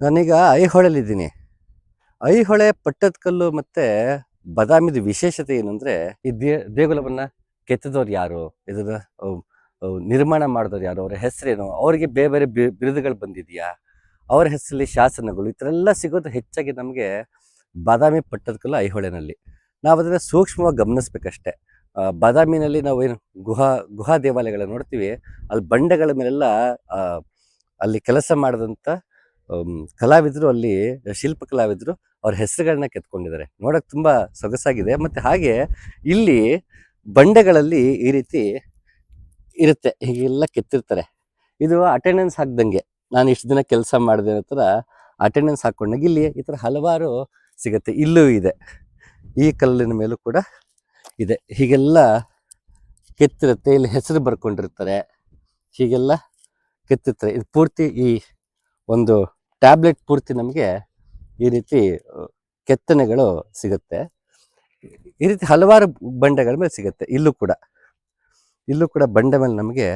ನಾನೀಗ ಐಹೊಳೆಲಿದ್ದೀನಿ ಐಹೊಳೆ, ಪಟ್ಟದಕಲ್ಲು ಮತ್ತು ಬದಾಮಿದು ವಿಶೇಷತೆ ಏನಂದರೆ ಈ ದೇ, ದೇಗುಲವನ್ನು ಕೆತ್ತದವ್ರು ಯಾರು? ಇದನ್ನ ನಿರ್ಮಾಣ ಮಾಡಿದವ್ರು ಯಾರು? ಅವರ ಹೆಸರೇನು? ಅವರಿಗೆ ಬೇರೆ ಬೇರೆ ಬಿರುದುಗಳು ಬಂದಿದೆಯಾ? ಅವ್ರ ಹೆಸರಲ್ಲಿ ಶಾಸನಗಳು ಈ ಥರ ಎಲ್ಲ ಸಿಗೋದು ಹೆಚ್ಚಾಗಿ ನಮಗೆ ಬಾದಾಮಿ, ಪಟ್ಟದಕಲ್ಲು, ಐಹೊಳೆನಲ್ಲಿ. ನಾವು ಅದನ್ನು ಸೂಕ್ಷ್ಮವಾಗಿ ಗಮನಿಸ್ಬೇಕಷ್ಟೆ. ಬಾದಾಮಿನಲ್ಲಿ ನಾವು ಏನು ಗುಹಾ ಗುಹಾ ದೇವಾಲಯಗಳನ್ನ ನೋಡ್ತೀವಿ. ಅಲ್ಲಿ ಬಂಡೆಗಳ ಮೇಲೆಲ್ಲ ಅಲ್ಲಿ ಕೆಲಸ ಮಾಡಿದಂಥ ಕಲಾವಿದರು ಅಲ್ಲಿ ಶಿಲ್ಪ ಕಲಾವಿದರು ಅವ್ರ ಹೆಸರುಗಳನ್ನ ಕೆತ್ಕೊಂಡಿದ್ದಾರೆ. ನೋಡೋಕೆ ತುಂಬ ಸೊಗಸಾಗಿದೆ. ಮತ್ತು ಹಾಗೆ ಇಲ್ಲಿ ಬಂಡೆಗಳಲ್ಲಿ ಈ ರೀತಿ ಇರುತ್ತೆ. ಹೀಗೆಲ್ಲ ಕೆತ್ತಿರ್ತಾರೆ. ಇದು ಅಟೆಂಡೆನ್ಸ್ ಹಾಕ್ದಂಗೆ. ನಾನು ಇಷ್ಟು ದಿನ ಕೆಲಸ ಮಾಡಿದೆ ಥರ ಅಟೆಂಡೆನ್ಸ್ ಹಾಕ್ಕೊಂಡಾಗ ಇಲ್ಲಿ ಈ ಥರ ಹಲವಾರು ಸಿಗುತ್ತೆ. ಇಲ್ಲೂ ಇದೆ. ಈ ಕಲ್ಲಿನ ಮೇಲೂ ಕೂಡ ಇದೆ. ಹೀಗೆಲ್ಲ ಕೆತ್ತಿರುತ್ತೆ. ಇಲ್ಲಿ ಹೆಸರು ಬರ್ಕೊಂಡಿರ್ತಾರೆ. ಹೀಗೆಲ್ಲ ಕೆತ್ತಿರ್ತಾರೆ. ಇದು ಪೂರ್ತಿ ಈ ಒಂದು ಟ್ಯಾಬ್ಲೆಟ್ ಪೂರ್ತಿ ನಮಗೆ ಈ ರೀತಿ ಕೆತ್ತನೆಗಳು ಸಿಗುತ್ತೆ. ಈ ರೀತಿ ಹಲವಾರು ಬಂಡೆಗಳ ಮೇಲೆ ಸಿಗುತ್ತೆ, ಇಲ್ಲೂ ಕೂಡ. ಇಲ್ಲೂ ಕೂಡ ಬಂಡೆ ಮೇಲೆ ನಮಗೆ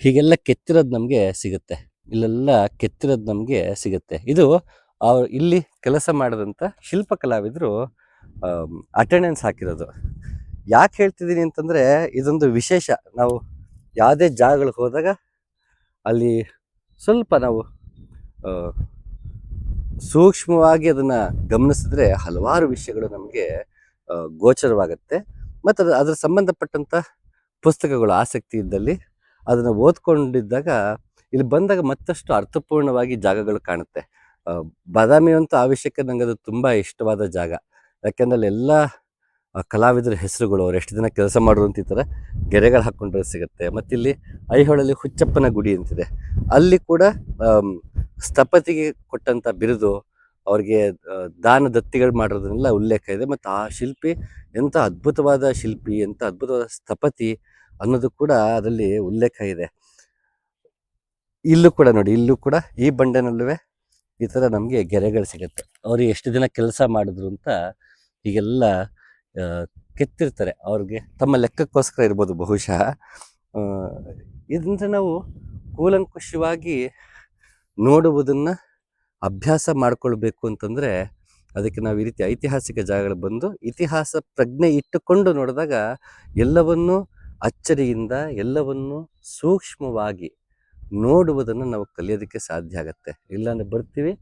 ಹೀಗೆಲ್ಲ ಕೆತ್ತಿರೋದು ನಮಗೆ ಸಿಗುತ್ತೆ. ಇಲ್ಲೆಲ್ಲ ಕೆತ್ತಿರೋದು ನಮಗೆ ಸಿಗುತ್ತೆ. ಇದು ಅವ್ರು ಇಲ್ಲಿ ಕೆಲಸ ಮಾಡಿದಂಥ ಶಿಲ್ಪ ಕಲಾವಿದರು ಅಟೆಂಡೆನ್ಸ್ ಹಾಕಿರೋದು. ಯಾಕೆ ಹೇಳ್ತಿದ್ದೀನಿ ಅಂತಂದರೆ, ಇದೊಂದು ವಿಶೇಷ. ನಾವು ಯಾವುದೇ ಜಾಗಗಳಿಗೆ ಹೋದಾಗ ಅಲ್ಲಿ ಸ್ವಲ್ಪ ನಾವು ಸೂಕ್ಷ್ಮವಾಗಿ ಅದನ್ನ ಗಮನಿಸಿದ್ರೆ ಹಲವಾರು ವಿಷಯಗಳು ನಮಗೆ ಗೋಚರವಾಗುತ್ತೆ. ಮತ್ತು ಅದು ಅದ್ರ ಸಂಬಂಧಪಟ್ಟಂತ ಪುಸ್ತಕಗಳು ಆಸಕ್ತಿ ಇದ್ದಲ್ಲಿ ಅದನ್ನ ಓದ್ಕೊಂಡಿದ್ದಾಗ ಇಲ್ಲಿ ಬಂದಾಗ ಮತ್ತಷ್ಟು ಅರ್ಥಪೂರ್ಣವಾಗಿ ಜಾಗಗಳು ಕಾಣುತ್ತೆ. ಬಾದಾಮಿ ಅಂತೂ ಆ ವಿಷಯಕ್ಕೆ ನಂಗೆ ಅದು ತುಂಬಾ ಇಷ್ಟವಾದ ಜಾಗ. ಯಾಕೆಂದ್ರೆ ಎಲ್ಲ ಕಲಾವಿದರ ಹೆಸರುಗಳು ಅವ್ರು ಎಷ್ಟು ದಿನ ಕೆಲಸ ಮಾಡೋರು ಅಂತ ಈ ಥರ ಗೆರೆಗಳು ಹಾಕ್ಕೊಂಡ್ರೆ ಸಿಗುತ್ತೆ. ಮತ್ತಿಲ್ಲಿ ಐಹೊಳಲ್ಲಿ ಹುಚ್ಚಪ್ಪನ ಗುಡಿ ಅಂತಿದೆ. ಅಲ್ಲಿ ಕೂಡ ಸ್ಥಪತಿಗೆ ಕೊಟ್ಟಂಥ ಬಿರುದು ಅವ್ರಿಗೆ ದಾನ ದತ್ತಿಗಳು ಮಾಡಿರೋದನ್ನೆಲ್ಲ ಉಲ್ಲೇಖ ಇದೆ. ಮತ್ತು ಆ ಶಿಲ್ಪಿ ಎಂಥ ಅದ್ಭುತವಾದ ಶಿಲ್ಪಿ ಎಂಥ ಅದ್ಭುತವಾದ ಸ್ಥಪತಿ ಅನ್ನೋದು ಕೂಡ ಅದರಲ್ಲಿ ಉಲ್ಲೇಖ ಇದೆ. ಇಲ್ಲೂ ಕೂಡ ನೋಡಿ ಇಲ್ಲೂ ಕೂಡ ಈ ಬಂಡೆನಲ್ಲೂ ಈ ಥರ ನಮಗೆ ಗೆರೆಗಳು ಸಿಗುತ್ತೆ. ಅವ್ರು ಎಷ್ಟು ದಿನ ಕೆಲಸ ಮಾಡಿದ್ರು ಅಂತ ಹೀಗೆಲ್ಲ ಆ, ಕೆತ್ತಿರ್ತಾರೆ. ಅವ್ರಿಗೆ ತಮ್ಮ ಲೆಕ್ಕಕ್ಕೋಸ್ಕರ ಇರ್ಬೋದು ಬಹುಶಃ. ಇದರಿಂದ ನಾವು ಕೂಲಂಕುಷವಾಗಿ ನೋಡುವುದನ್ನು ಅಭ್ಯಾಸ ಮಾಡಿಕೊಳ್ಬೇಕು ಅಂತಂದರೆ ಅದಕ್ಕೆ ನಾವು ಈ ರೀತಿ ಐತಿಹಾಸಿಕ ಜಾಗಗಳು ಬಂದು ಇತಿಹಾಸ ಪ್ರಜ್ಞೆ ಇಟ್ಟುಕೊಂಡು ನೋಡಿದಾಗ ಎಲ್ಲವನ್ನೂ ಅಚ್ಚರಿಯಿಂದ, ಎಲ್ಲವನ್ನು ಸೂಕ್ಷ್ಮವಾಗಿ ನೋಡುವುದನ್ನು ನಾವು ಕಲಿಯೋದಕ್ಕೆ ಸಾಧ್ಯ ಆಗುತ್ತೆ. ಇಲ್ಲಾಂದರೆ ಬರ್ತೀವಿ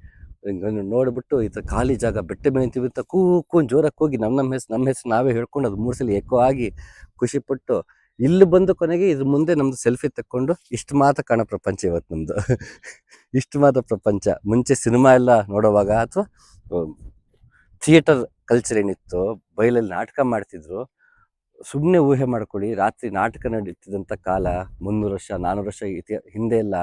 ನೋಡ್ಬಿಟ್ಟು ಈ ಥರ ಖಾಲಿ ಜಾಗ ಬೆಟ್ಟ ಮೇಲೆ ನಿಂತೀವಿ ಅಂತ ಕೂಕೊಂಡು ಜೋರಾಗಿ ಹೋಗಿ ನಮ್ಮ ನಮ್ಮ ಹೆಸರು ನಮ್ಮ ಹೆಸರು ನಾವೇ ಹೇಳ್ಕೊಂಡು ಅದು ಮೂರು ಸಲ ಎಕೋ ಆಗಿ ಖುಷಿಪಟ್ಟು ಇಲ್ಲಿ ಬಂದು ಕೊನೆಗೆ ಇದ್ರ ಮುಂದೆ ನಮ್ಮದು ಸೆಲ್ಫಿ ತಕ್ಕೊಂಡು ಇಷ್ಟು ಮಾತ್ರ ಕಾಣೋ ಪ್ರಪಂಚ ಇವತ್ತು ನಮ್ಮದು ಇಷ್ಟು ಮಾತ್ರ ಪ್ರಪಂಚ. ಮುಂಚೆ ಸಿನಿಮಾ ಎಲ್ಲ ನೋಡೋವಾಗ ಅಥವಾ ಥಿಯೇಟರ್ ಕಲ್ಚರ್ ಏನಿತ್ತು, ಬಯಲಲ್ಲಿ ನಾಟಕ ಮಾಡ್ತಿದ್ರು ಸುಮ್ಮನೆ ಊಹೆ ಮಾಡ್ಕೊಳ್ಳಿ, ರಾತ್ರಿ ನಾಟಕ ನಡೀತಿದ್ದಂಥ ಕಾಲ, ಮುನ್ನೂರು ವರ್ಷ ನಾನ್ನೂರು ವರ್ಷ ಇತಿ ಹಿಂದೆ ಎಲ್ಲ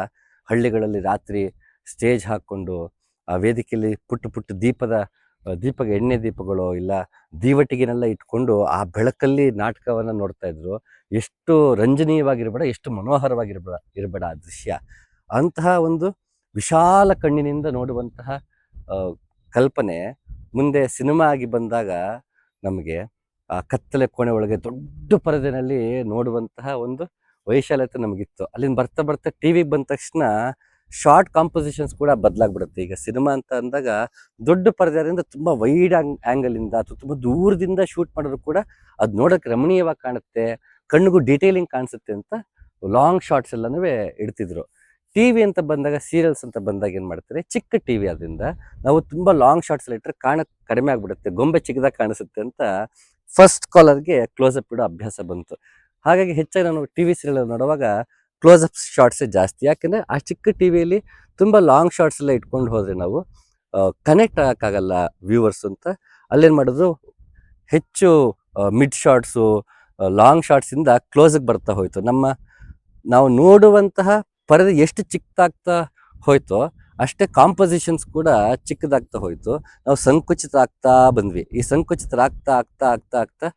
ಹಳ್ಳಿಗಳಲ್ಲಿ ರಾತ್ರಿ ಸ್ಟೇಜ್ ಹಾಕ್ಕೊಂಡು ಆ ವೇದಿಕೆಯಲ್ಲಿ ಪುಟ್ಟ ಪುಟ್ಟ ದೀಪದ ದೀಪಕ್ಕೆ ಎಣ್ಣೆ ದೀಪಗಳು ಇಲ್ಲ ದೀವಟಿಗೆನೆಲ್ಲ ಇಟ್ಕೊಂಡು ಆ ಬೆಳಕಲ್ಲಿ ನಾಟಕವನ್ನು ನೋಡ್ತಾ ಇದ್ರು. ಎಷ್ಟು ರಂಜನೀಯವಾಗಿರಬೇಡ, ಎಷ್ಟು ಮನೋಹರವಾಗಿರಬೇಡ, ಇರಬೇಡ ಆ ದೃಶ್ಯ. ಅಂತಹ ಒಂದು ವಿಶಾಲ ಕಣ್ಣಿನಿಂದ ನೋಡುವಂತಹ ಕಲ್ಪನೆ ಮುಂದೆ ಸಿನಿಮಾ ಆಗಿ ಬಂದಾಗ ನಮಗೆ ಆ ಕತ್ತಲೆ ಕೋಣೆ ಒಳಗೆ ದೊಡ್ಡ ಪರದೆನಲ್ಲಿ ನೋಡುವಂತಹ ಒಂದು ವೈಶಾಲ್ಯತೆ ನಮಗಿತ್ತು. ಅಲ್ಲಿಂದ ಬರ್ತಾ ಬರ್ತಾ ಟಿವಿಗೆ ಬಂದ ತಕ್ಷಣ ಶಾರ್ಟ್ ಕಾಂಪೊಸಿಷನ್ಸ್ ಕೂಡ ಬದಲಾಗ್ಬಿಡುತ್ತೆ. ಈಗ ಸಿನಿಮಾ ಅಂತ ಅಂದಾಗ ದೊಡ್ಡ ಪರದೆಯಿಂದ ತುಂಬ ವೈಡ್ ಆ್ಯಂಗ್ ಇಂದ ಅಥವಾ ತುಂಬ ದೂರದಿಂದ ಶೂಟ್ ಮಾಡಿದ್ರು ಕೂಡ ಅದು ನೋಡೋಕ್ಕೆ ರಮಣೀಯವಾಗಿ ಕಾಣುತ್ತೆ, ಕಣ್ಣಿಗೂ ಡೀಟೇಲಿಂಗ್ ಕಾಣಿಸುತ್ತೆ ಅಂತ ಲಾಂಗ್ ಶಾರ್ಟ್ಸ್ ಎಲ್ಲನೂ ಇಡ್ತಿದ್ರು. ಟಿ ವಿ ಅಂತ ಬಂದಾಗ ಸೀರಿಯಲ್ಸ್ ಅಂತ ಬಂದಾಗ ಏನು ಮಾಡ್ತಾರೆ, ಚಿಕ್ಕ ಟಿ ವಿ ಅದರಿಂದ ನಾವು ತುಂಬ ಲಾಂಗ್ ಶಾರ್ಟ್ಸ್ ಇಟ್ಟರೆ ಕಾಣಕ್ಕೆ ಕಡಿಮೆ ಆಗಿಬಿಡುತ್ತೆ, ಗೊಂಬೆ ಚಿಕ್ಕದಾಗ ಕಾಣಿಸುತ್ತೆ ಅಂತ ಫಸ್ಟ್ ಕಾಲರ್ಗೆ ಕ್ಲೋಸಪ್ ಇಡೋ ಅಭ್ಯಾಸ ಬಂತು. ಹಾಗಾಗಿ ಹೆಚ್ಚಾಗಿ ನಾನು ಟಿವಿ ಸೀರಿಯಲ್ ನೋಡುವಾಗ ಕ್ಲೋಸ್ ಅಪ್ ಶಾರ್ಟ್ಸೇ ಜಾಸ್ತಿ. ಯಾಕೆಂದರೆ ಆ ಚಿಕ್ಕ ಟಿ ವಿಯಲ್ಲಿ ತುಂಬ ಲಾಂಗ್ ಶಾರ್ಟ್ಸ್ ಎಲ್ಲ ಇಟ್ಕೊಂಡು ಹೋದರೆ ನಾವು ಕನೆಕ್ಟ್ ಆಗೋಕ್ಕಾಗಲ್ಲ ವ್ಯೂವರ್ಸ್ ಅಂತ. ಅಲ್ಲೇನು ಮಾಡಿದ್ರು? ಹೆಚ್ಚು ಮಿಡ್ ಶಾರ್ಟ್ಸು ಲಾಂಗ್ ಶಾರ್ಟ್ಸಿಂದ ಕ್ಲೋಸಿಗೆ ಕ್ಲೋಸ್ಗೆ ಬರ್ತಾ ಹೋಯಿತು. ನಮ್ಮ, ನಾವು ನೋಡುವಂತಹ ಪರದೆ ಎಷ್ಟು ಚಿಕ್ಕದಾಗ್ತಾ ಹೋಯ್ತೋ ಅಷ್ಟೇ ಕಾಂಪೋಸಿಷನ್ಸ್ ಕೂಡ ಚಿಕ್ಕದಾಗ್ತಾ ಹೋಯಿತು. ನಾವು ಸಂಕುಚಿತ ಆಗ್ತಾ ಬಂದ್ವಿ. ಈ ಸಂಕುಚಿತರಾಗ್ತಾ ಆಗ್ತಾ ಆಗ್ತಾ ಆಗ್ತಾ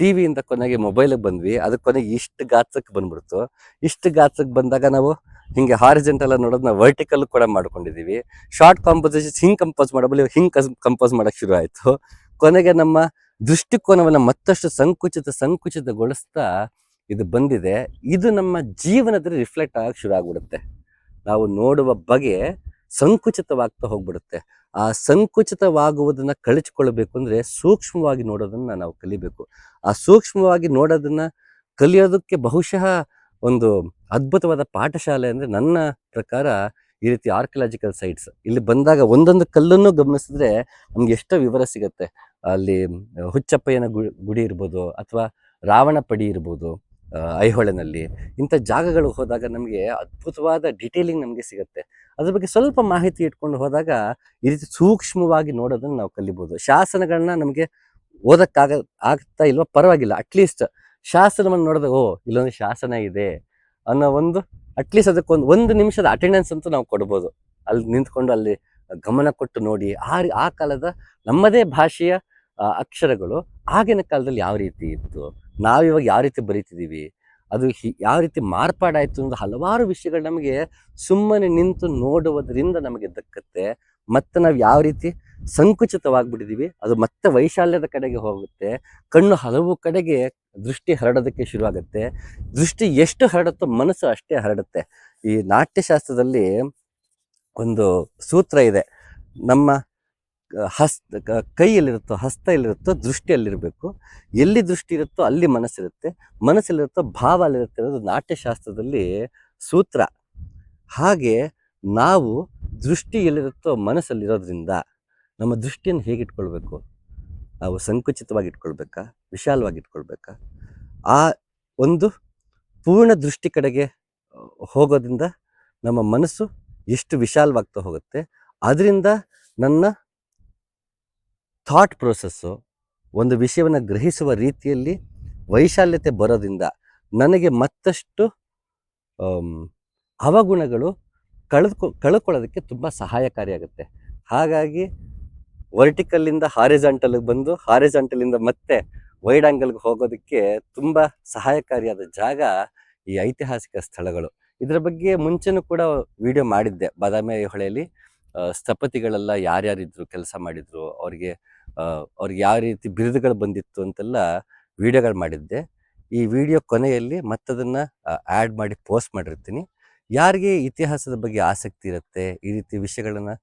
ಟಿವಿಯಿಂದ ಕೊನೆಗೆ ಮೊಬೈಲಿಗೆ ಬಂದ್ವಿ. ಅದಕ್ಕೆ ಕೊನೆಗೆ ಇಷ್ಟು ಗಾತ್ರಕ್ಕೆ ಬಂದ್ಬಿಡ್ತು. ಇಷ್ಟು ಗಾತ್ರಕ್ಕೆ ಬಂದಾಗ ನಾವು ಹಿಂಗೆ ಹಾರಿಜೆಂಟಲ್ ನೋಡೋದು ನಾವು ವರ್ಟಿಕಲ್ ಕೂಡ ಮಾಡ್ಕೊಂಡಿದೀವಿ. ಶಾರ್ಟ್ ಕಾಂಪೋಸಿಷನ್ ಹಿಂಗೆ ಕಂಪೋಸ್ ಮಾಡಬಲ್ಲ ಹಿಂಗ್ ಕಂಪೋಸ್ ಮಾಡಕ್ ಶುರು ಆಯ್ತು. ಕೊನೆಗೆ ನಮ್ಮ ದೃಷ್ಟಿಕೋನವನ್ನ ಮತ್ತಷ್ಟು ಸಂಕುಚಿತ, ಸಂಕುಚಿತಗೊಳಿಸ್ತಾ ಇದು ಬಂದಿದೆ. ಇದು ನಮ್ಮ ಜೀವನದಲ್ಲಿ ರಿಫ್ಲೆಕ್ಟ್ ಆಗಕ್ಕೆ ಶುರು ಆಗ್ಬಿಡುತ್ತೆ. ನಾವು ನೋಡುವ ಬಗೆ ಸಂಕುಚಿತವಾಗ್ತಾ ಹೋಗ್ಬಿಡುತ್ತೆ. ಆ ಸಂಕುಚಿತವಾಗುವುದನ್ನು ಕಳಿಸ್ಕೊಳ್ಬೇಕು ಅಂದರೆ ಸೂಕ್ಷ್ಮವಾಗಿ ನೋಡೋದನ್ನು ನಾವು ಕಲಿಬೇಕು. ಆ ಸೂಕ್ಷ್ಮವಾಗಿ ನೋಡೋದನ್ನು ಕಲಿಯೋದಕ್ಕೆ ಬಹುಶಃ ಒಂದು ಅದ್ಭುತವಾದ ಪಾಠಶಾಲೆ ಅಂದರೆ ನನ್ನ ಪ್ರಕಾರ ಈ ರೀತಿ ಆರ್ಕಿಯಾಲಜಿಕಲ್ ಸೈಟ್ಸ್ ಇಲ್ಲಿ ಬಂದಾಗ ಒಂದೊಂದು ಕಲ್ಲನ್ನು ಗಮನಿಸಿದ್ರೆ ನಮ್ಗೆ ಎಷ್ಟೋ ವಿವರ ಸಿಗುತ್ತೆ. ಅಲ್ಲಿ ಹುಚ್ಚಪ್ಪಯ್ಯನ ಗುಡಿ ಇರ್ಬೋದು ಅಥವಾ ರಾವಣ ಪಡಿ ಇರ್ಬೋದು. ಐಹೊಳೆನಲ್ಲಿ. ಇಂಥ ಜಾಗಗಳು ಹೋದಾಗ ನಮಗೆ ಅದ್ಭುತವಾದ ಡಿಟೇಲಿಂಗ್ ನಮಗೆ ಸಿಗುತ್ತೆ. ಅದ್ರ ಬಗ್ಗೆ ಸ್ವಲ್ಪ ಮಾಹಿತಿ ಇಟ್ಕೊಂಡು ಹೋದಾಗ ಈ ರೀತಿ ಸೂಕ್ಷ್ಮವಾಗಿ ನೋಡೋದನ್ನು ನಾವು ಕಲಿಬೋದು. ಶಾಸನಗಳನ್ನ ನಮಗೆ ಓದಕ್ಕಾಗ, ಆಗ್ತಾ ಇಲ್ವ? ಪರವಾಗಿಲ್ಲ. ಅಟ್ಲೀಸ್ಟ್ ಶಾಸನವನ್ನು ನೋಡಿದ್ರೆ ಓ, ಇಲ್ಲೊಂದು ಶಾಸನ ಇದೆ ಅನ್ನೋ ಒಂದು ಅಟ್ಲೀಸ್ಟ್ ಅದಕ್ಕೊಂದು ಒಂದು ನಿಮಿಷದ ಅಟೆಂಡೆನ್ಸ್ ಅಂತೂ ನಾವು ಕೊಡ್ಬೋದು. ಅಲ್ಲಿ ನಿಂತ್ಕೊಂಡು ಅಲ್ಲಿ ಗಮನ ಕೊಟ್ಟು ನೋಡಿ. ಆ ಆ ಕಾಲದ ನಮ್ಮದೇ ಭಾಷೆಯ ಅಕ್ಷರಗಳು ಆಗಿನ ಕಾಲದಲ್ಲಿ ಯಾವ ರೀತಿ ಇತ್ತು? ನಾವಿವಾಗ ಯಾವ ರೀತಿ ಬರೀತಿದ್ದೀವಿ ಅದು ಹಿ- ಯಾವ ರೀತಿ ಮಾರ್ಪಾಡಾಯಿತು ಅನ್ನೋದು ಹಲವಾರು ವಿಷಯಗಳು ನಮಗೆ ಸುಮ್ಮನೆ ನಿಂತು ನೋಡುವುದರಿಂದ ನಮಗೆ ದಕ್ಕತ್ತೆ. ಮತ್ತು ನಾವು ಯಾವ ರೀತಿ ಸಂಕುಚಿತವಾಗಿಬಿಟ್ಟಿದ್ದೀವಿ ಅದು ಮತ್ತೆ ವೈಶಾಲ್ಯದ ಕಡೆಗೆ ಹೋಗುತ್ತೆ. ಕಣ್ಣು ಹಲವು ಕಡೆಗೆ ದೃಷ್ಟಿ ಹರಡೋದಕ್ಕೆ ಶುರುವಾಗುತ್ತೆ. ದೃಷ್ಟಿ ಎಷ್ಟು ಹರಡುತ್ತೋ ಮನಸ್ಸು ಅಷ್ಟೇ ಹರಡುತ್ತೆ. ಈ ನಾಟ್ಯಶಾಸ್ತ್ರದಲ್ಲಿ ಒಂದು ಸೂತ್ರ ಇದೆ, ನಮ್ಮ ಹಸ್ತ ಕೈಯಲ್ಲಿರುತ್ತೋ ಹಸ್ತ ಎಲ್ಲಿರುತ್ತೋ ದೃಷ್ಟಿಯಲ್ಲಿರಬೇಕು. ಎಲ್ಲಿ ದೃಷ್ಟಿ ಇರುತ್ತೋ ಅಲ್ಲಿ ಮನಸ್ಸಿರುತ್ತೆ. ಮನಸ್ಸಲ್ಲಿರುತ್ತೋ ಭಾವ ಅಲ್ಲಿರುತ್ತೆ ಅನ್ನೋದು ನಾಟ್ಯಶಾಸ್ತ್ರದಲ್ಲಿ ಸೂತ್ರ. ಹಾಗೆ ನಾವು ದೃಷ್ಟಿ ಎಲ್ಲಿರುತ್ತೋ ಮನಸ್ಸಲ್ಲಿರೋದ್ರಿಂದ ನಮ್ಮ ದೃಷ್ಟಿಯನ್ನು ಹೇಗೆ ಇಟ್ಕೊಳ್ಬೇಕು ನಾವು ಸಂಕುಚಿತವಾಗಿ ಇಟ್ಕೊಳ್ಬೇಕಾ ವಿಶಾಲವಾಗಿ ಇಟ್ಕೊಳ್ಬೇಕಾ ಆ ಒಂದು ಪೂರ್ಣ ದೃಷ್ಟಿ ಕಡೆಗೆ ಹೋಗೋದ್ರಿಂದ ನಮ್ಮ ಮನಸ್ಸು ಎಷ್ಟು ವಿಶಾಲವಾಗ್ತಾ ಹೋಗುತ್ತೆ. ಅದರಿಂದ ನನ್ನ ಥಾಟ್ ಪ್ರೋಸೆಸ್ಸು ಒಂದು ವಿಷಯವನ್ನು ಗ್ರಹಿಸುವ ರೀತಿಯಲ್ಲಿ ವೈಶಾಲ್ಯತೆ ಬರೋದ್ರಿಂದ ನನಗೆ ಮತ್ತಷ್ಟು ಅವಗುಣಗಳು ಕಳೆದುಕೊ, ಕಳ್ಕೊಳ್ಳೋದಕ್ಕೆ ತುಂಬ ಸಹಾಯಕಾರಿಯಾಗುತ್ತೆ. ಹಾಗಾಗಿ ವರ್ಟಿಕಲ್ಲಿಂದ ಹಾರಿಜಾಂಟಲ್ಗೆ ಬಂದು ಹಾರಿಜಾಂಟಲಿಂದ ಮತ್ತೆ ವೈಡ್ ಆ್ಯಂಗಲ್ಗೆ ಹೋಗೋದಕ್ಕೆ ತುಂಬ ಸಹಾಯಕಾರಿಯಾದ ಜಾಗ ಈ ಐತಿಹಾಸಿಕ ಸ್ಥಳಗಳು. ಇದರ ಬಗ್ಗೆ ಮುಂಚೆನೂ ಕೂಡ ವಿಡಿಯೋ ಮಾಡಿದ್ದೆ ಬಾದಾಮಿ ಹೊಳೆಯಲ್ಲಿ. ಸ್ಥಪತಿಗಳೆಲ್ಲ ಯಾರ್ಯಾರಿದ್ರು ಕೆಲಸ ಮಾಡಿದ್ರು, ಅವ್ರಿಗೆ ಅವ್ರಿಗೆ ಯಾವ ರೀತಿ ಬಿರುದುಗಳು ಬಂದಿತ್ತು ಅಂತೆಲ್ಲ ವಿಡಿಯೋಗಳು ಮಾಡಿದ್ದೆ. ಈ ವಿಡಿಯೋ ಕೊನೆಯಲ್ಲಿ ಮತ್ತದನ್ನು ಆ್ಯಡ್ ಮಾಡಿ ಪೋಸ್ಟ್ ಮಾಡಿರ್ತೀನಿ. ಯಾರಿಗೆ ಇತಿಹಾಸದ ಬಗ್ಗೆ ಆಸಕ್ತಿ ಇರುತ್ತೆ, ಈ ರೀತಿ ವಿಷಯಗಳನ್ನು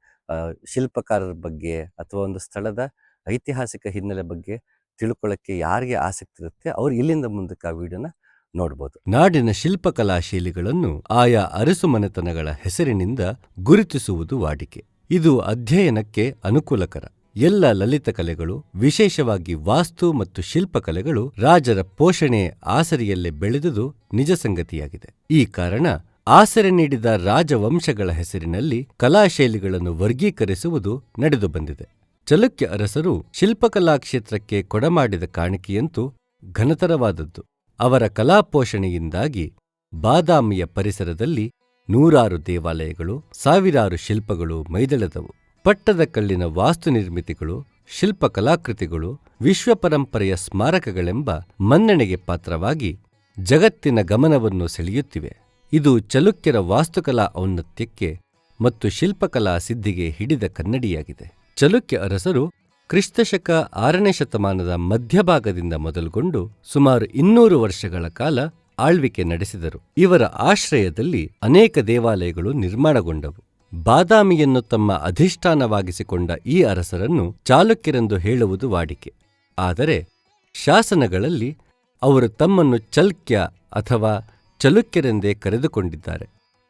ಶಿಲ್ಪಕಾರರ ಬಗ್ಗೆ ಅಥವಾ ಒಂದು ಸ್ಥಳದ ಐತಿಹಾಸಿಕ ಹಿನ್ನೆಲೆ ಬಗ್ಗೆ ತಿಳ್ಕೊಳ್ಳೋಕ್ಕೆ ಯಾರಿಗೆ ಆಸಕ್ತಿ ಇರುತ್ತೆ, ಅವ್ರು ಇಲ್ಲಿಂದ ಮುಂದಕ್ಕೆ ಆ ವಿಡಿಯೋನ ನೋಡ್ಬೋದು. ನಾಡಿನ ಶಿಲ್ಪಕಲಾ ಶೈಲಿಗಳನ್ನು ಆಯಾ ಅರಸುಮನೆತನಗಳ ಹೆಸರಿನಿಂದ ಗುರುತಿಸುವುದು ವಾಡಿಕೆ. ಇದು ಅಧ್ಯಯನಕ್ಕೆ ಅನುಕೂಲಕರ. ಎಲ್ಲ ಲಲಿತ ಕಲೆಗಳು, ವಿಶೇಷವಾಗಿ ವಾಸ್ತು ಮತ್ತು ಶಿಲ್ಪಕಲೆಗಳು ರಾಜರ ಪೋಷಣೆ ಆಸರಿಯಲ್ಲೇ ಬೆಳೆದುದು ನಿಜ ಸಂಗತಿಯಾಗಿದೆ. ಈ ಕಾರಣ ಆಸರೆ ನೀಡಿದ ರಾಜವಂಶಗಳ ಹೆಸರಿನಲ್ಲಿ ಕಲಾಶೈಲಿಗಳನ್ನು ವರ್ಗೀಕರಿಸುವುದು ನಡೆದು ಬಂದಿದೆ. ಚಲುಕ್ಯ ಅರಸರು ಶಿಲ್ಪಕಲಾ ಕ್ಷೇತ್ರಕ್ಕೆ ಕೊಡಮಾಡಿದ ಕಾಣಿಕೆಯಂತೂ ಘನತರವಾದದ್ದು. ಅವರ ಕಲಾಪೋಷಣೆಯಿಂದಾಗಿ ಬಾದಾಮಿಯ ಪರಿಸರದಲ್ಲಿ ನೂರಾರು ದೇವಾಲಯಗಳು, ಸಾವಿರಾರು ಶಿಲ್ಪಗಳು ಮೈದಳೆದವು. ಪಟ್ಟದಕಲ್ಲಿನ ವಾಸ್ತು ನಿರ್ಮಿತಿಗಳು, ಶಿಲ್ಪ ಕಲಾಕೃತಿಗಳು, ವಿಶ್ವ ಪರಂಪರೆಯ ಸ್ಮಾರಕಗಳೆಂಬ ಮನ್ನಣೆಗೆ ಪಾತ್ರವಾಗಿ ಜಗತ್ತಿನ ಗಮನವನ್ನು ಸೆಳೆಯುತ್ತಿವೆ. ಇದು ಚಲುಕ್ಯರ ವಾಸ್ತುಕಲಾ ಔನ್ನತ್ಯಕ್ಕೆ ಮತ್ತು ಶಿಲ್ಪಕಲಾ ಸಿದ್ಧಿಗೆ ಹಿಡಿದ ಕನ್ನಡಿಯಾಗಿದೆ. ಚಲುಕ್ಯ ಅರಸರು ಕ್ರಿಸ್ತಶಕ ಆರನೇ ಶತಮಾನದ ಮಧ್ಯಭಾಗದಿಂದ ಮೊದಲುಗೊಂಡು ಸುಮಾರು ಇನ್ನೂರು ವರ್ಷಗಳ ಕಾಲ ಆಳ್ವಿಕೆ ನಡೆಸಿದರು. ಇವರ ಆಶ್ರಯದಲ್ಲಿ ಅನೇಕ ದೇವಾಲಯಗಳು ನಿರ್ಮಾಣಗೊಂಡವು. ಬಾದಾಮಿಯನ್ನು ತಮ್ಮ ಅಧಿಷ್ಠಾನವಾಗಿಸಿಕೊಂಡ ಈ ಅರಸರನ್ನು ಚಾಲುಕ್ಯರೆಂದು ಹೇಳುವುದು ವಾಡಿಕೆ. ಆದರೆ ಶಾಸನಗಳಲ್ಲಿ ಅವರು ತಮ್ಮನ್ನು ಚಲ್ಕ್ಯ ಅಥವಾ ಚಲುಕ್ಯರೆಂದೇ ಕರೆದುಕೊಂಡಿದ್ದಾರೆ.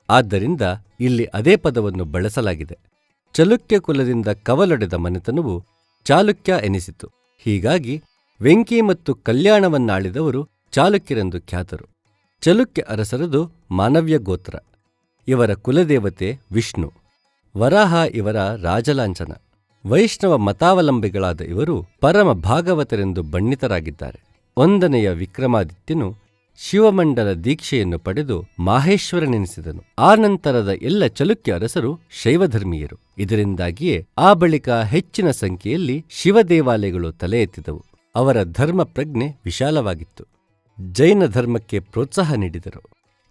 ಆದ್ದರಿಂದ ಇಲ್ಲಿ ಅದೇ ಪದವನ್ನು ಬಳಸಲಾಗಿದೆ. ಚಲುಕ್ಯ ಕುಲದಿಂದ ಕವಲೊಡೆದ ಮನೆತನವು ಚಾಲುಕ್ಯ ಎನಿಸಿತು. ಹೀಗಾಗಿ ವೆಂಕಿ ಮತ್ತು ಕಲ್ಯಾಣವನ್ನಾಳಿದವರು ಚಾಲುಕ್ಯರೆಂದು ಖ್ಯಾತರು. ಚಲುಕ್ಯ ಅರಸರದು ಮಾನವ್ಯ ಗೋತ್ರ. ಇವರ ಕುಲದೇವತೆ ವಿಷ್ಣು. ವರಾಹ ಇವರ ರಾಜಲಾಂಛನ. ವೈಷ್ಣವ ಮತಾವಲಂಬಿಗಳಾದ ಇವರು ಪರಮ ಭಾಗವತರೆಂದು ಬಣ್ಣಿತರಾಗಿದ್ದಾರೆ. ಒಂದನೆಯ ವಿಕ್ರಮಾದಿತ್ಯನು ಶಿವಮಂಡಲ ದೀಕ್ಷೆಯನ್ನು ಪಡೆದು ಮಾಹೇಶ್ವರನೆನಿಸಿದನು. ಆ ನಂತರದ ಎಲ್ಲ ಚಲುಕ್ಯ ಅರಸರು ಶೈವಧರ್ಮೀಯರು. ಇದರಿಂದಾಗಿಯೇ ಆ ಬಳಿಕ ಹೆಚ್ಚಿನ ಸಂಖ್ಯೆಯಲ್ಲಿ ಶಿವದೇವಾಲಯಗಳು ತಲೆ ಎತ್ತಿದವು. ಅವರ ಧರ್ಮ ಪ್ರಜ್ಞೆ ವಿಶಾಲವಾಗಿತ್ತು. ಜೈನ ಧರ್ಮಕ್ಕೆ ಪ್ರೋತ್ಸಾಹ ನೀಡಿದರು.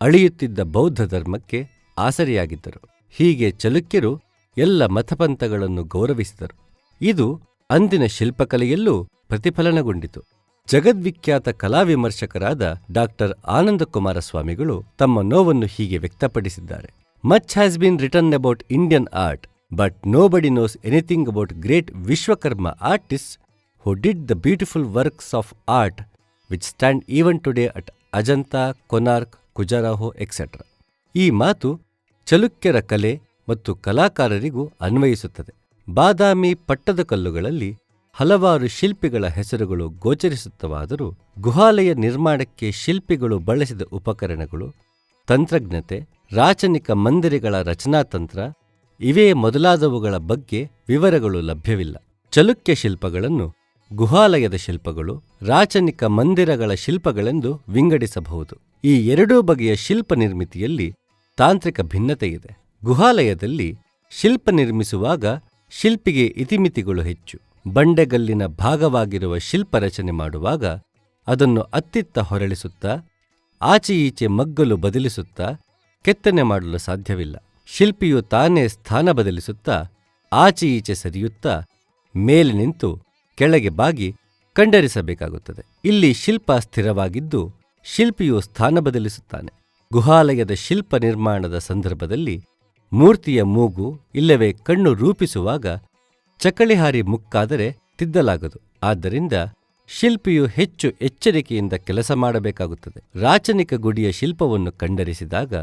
ಅಳಿಯುತ್ತಿದ್ದ ಬೌದ್ಧ ಧರ್ಮಕ್ಕೆ ಆಸರೆಯಾಗಿದ್ದರು. ಹೀಗೆ ಚಲುಕ್ಯರು ಎಲ್ಲ ಮತಪಂಥಗಳನ್ನು ಗೌರವಿಸಿದರು. ಇದು ಅಂದಿನ ಶಿಲ್ಪಕಲೆಯಲ್ಲೂ ಪ್ರತಿಫಲನಗೊಂಡಿತು. ಜಗದ್ವಿಖ್ಯಾತ ಕಲಾ ವಿಮರ್ಶಕರಾದ ಡಾಕ್ಟರ್ ಆನಂದ ಕುಮಾರ ಸ್ವಾಮಿಗಳು ತಮ್ಮ ನೋವನ್ನು ಹೀಗೆ ವ್ಯಕ್ತಪಡಿಸಿದ್ದಾರೆ. Much has been written about Indian art but nobody knows anything about great Vishwakarma artist who did the beautiful works of art which stand even today at Ajanta Konark Khajuraho etcetera ಈ ಮಾತು ಚಲುಕ್ಯರ ಕಲೆ ಮತ್ತು ಕಲಾಕಾರರಿಗೂ ಅನ್ವಯಿಸುತ್ತದೆ. ಬಾದಾಮಿ ಪಟ್ಟದ ಕಲ್ಲುಗಳಲ್ಲಿ ಹಲವಾರು ಶಿಲ್ಪಿಗಳ ಹೆಸರುಗಳು ಗೋಚರಿಸುತ್ತವಾದರೂ ಗುಹಾಲಯ ನಿರ್ಮಾಣಕ್ಕೆ ಶಿಲ್ಪಿಗಳು ಬಳಸಿದ ಉಪಕರಣಗಳು, ತಂತ್ರಜ್ಞತೆ, ರಾಚನಿಕ ಮಂದಿರಗಳ ರಚನಾತಂತ್ರ ಇವೇ ಮೊದಲಾದವುಗಳ ಬಗ್ಗೆ ವಿವರಗಳು ಲಭ್ಯವಿಲ್ಲ. ಚಲುಕ್ಯ ಶಿಲ್ಪಗಳನ್ನು, ಗುಹಾಲಯದ ಶಿಲ್ಪಗಳು, ರಾಚನಿಕ ಮಂದಿರಗಳ ಶಿಲ್ಪಗಳೆಂದು ವಿಂಗಡಿಸಬಹುದು. ಈ ಎರಡೂ ಬಗೆಯ ಶಿಲ್ಪ ನಿರ್ಮಿತಿಯಲ್ಲಿ ತಾಂತ್ರಿಕ ಭಿನ್ನತೆಯಿದೆ ಗುಹಾಲಯದಲ್ಲಿ ಶಿಲ್ಪ ನಿರ್ಮಿಸುವಾಗ ಶಿಲ್ಪಿಗೆ ಇತಿಮಿತಿಗಳು ಹೆಚ್ಚು. ಬಂಡೆಗಲ್ಲಿನ ಭಾಗವಾಗಿರುವ ಶಿಲ್ಪರಚನೆ ಮಾಡುವಾಗ ಅದನ್ನು ಅತ್ತಿತ್ತ ಹೊರಳಿಸುತ್ತಾ ಆಚೆ ಈಚೆ ಮಗ್ಗಲು ಬದಲಿಸುತ್ತಾ, ಕೆತ್ತನೆ ಮಾಡಲು ಸಾಧ್ಯವಿಲ್ಲ. ಶಿಲ್ಪಿಯು ತಾನೇ ಸ್ಥಾನ ಬದಲಿಸುತ್ತಾ ಆಚೆ ಈಚೆ ಸರಿಯುತ್ತಾ, ಮೇಲೆ ನಿಂತು ಕೆಳಗೆ ಬಾಗಿ ಕಂಡರಿಸಬೇಕಾಗುತ್ತದೆ. ಇಲ್ಲಿ ಶಿಲ್ಪ ಸ್ಥಿರವಾಗಿದ್ದು ಶಿಲ್ಪಿಯು ಸ್ಥಾನ ಬದಲಿಸುತ್ತಾನೆ. ಗುಹಾಲಯದ ಶಿಲ್ಪ ನಿರ್ಮಾಣದ ಸಂದರ್ಭದಲ್ಲಿ ಮೂರ್ತಿಯ ಮೂಗು ಇಲ್ಲವೇ ಕಣ್ಣು ರೂಪಿಸುವಾಗ ಚಕಳಿಹಾರಿ ಮುಕ್ಕಾದರೆ ತಿದ್ದಲಾಗದು. ಆದ್ದರಿಂದ ಶಿಲ್ಪಿಯು ಹೆಚ್ಚು ಎಚ್ಚರಿಕೆಯಿಂದ ಕೆಲಸ ಮಾಡಬೇಕಾಗುತ್ತದೆ. ರಾಚನಿಕ ಗುಡಿಯ ಶಿಲ್ಪವನ್ನು ಕಂಡರಿಸಿದಾಗ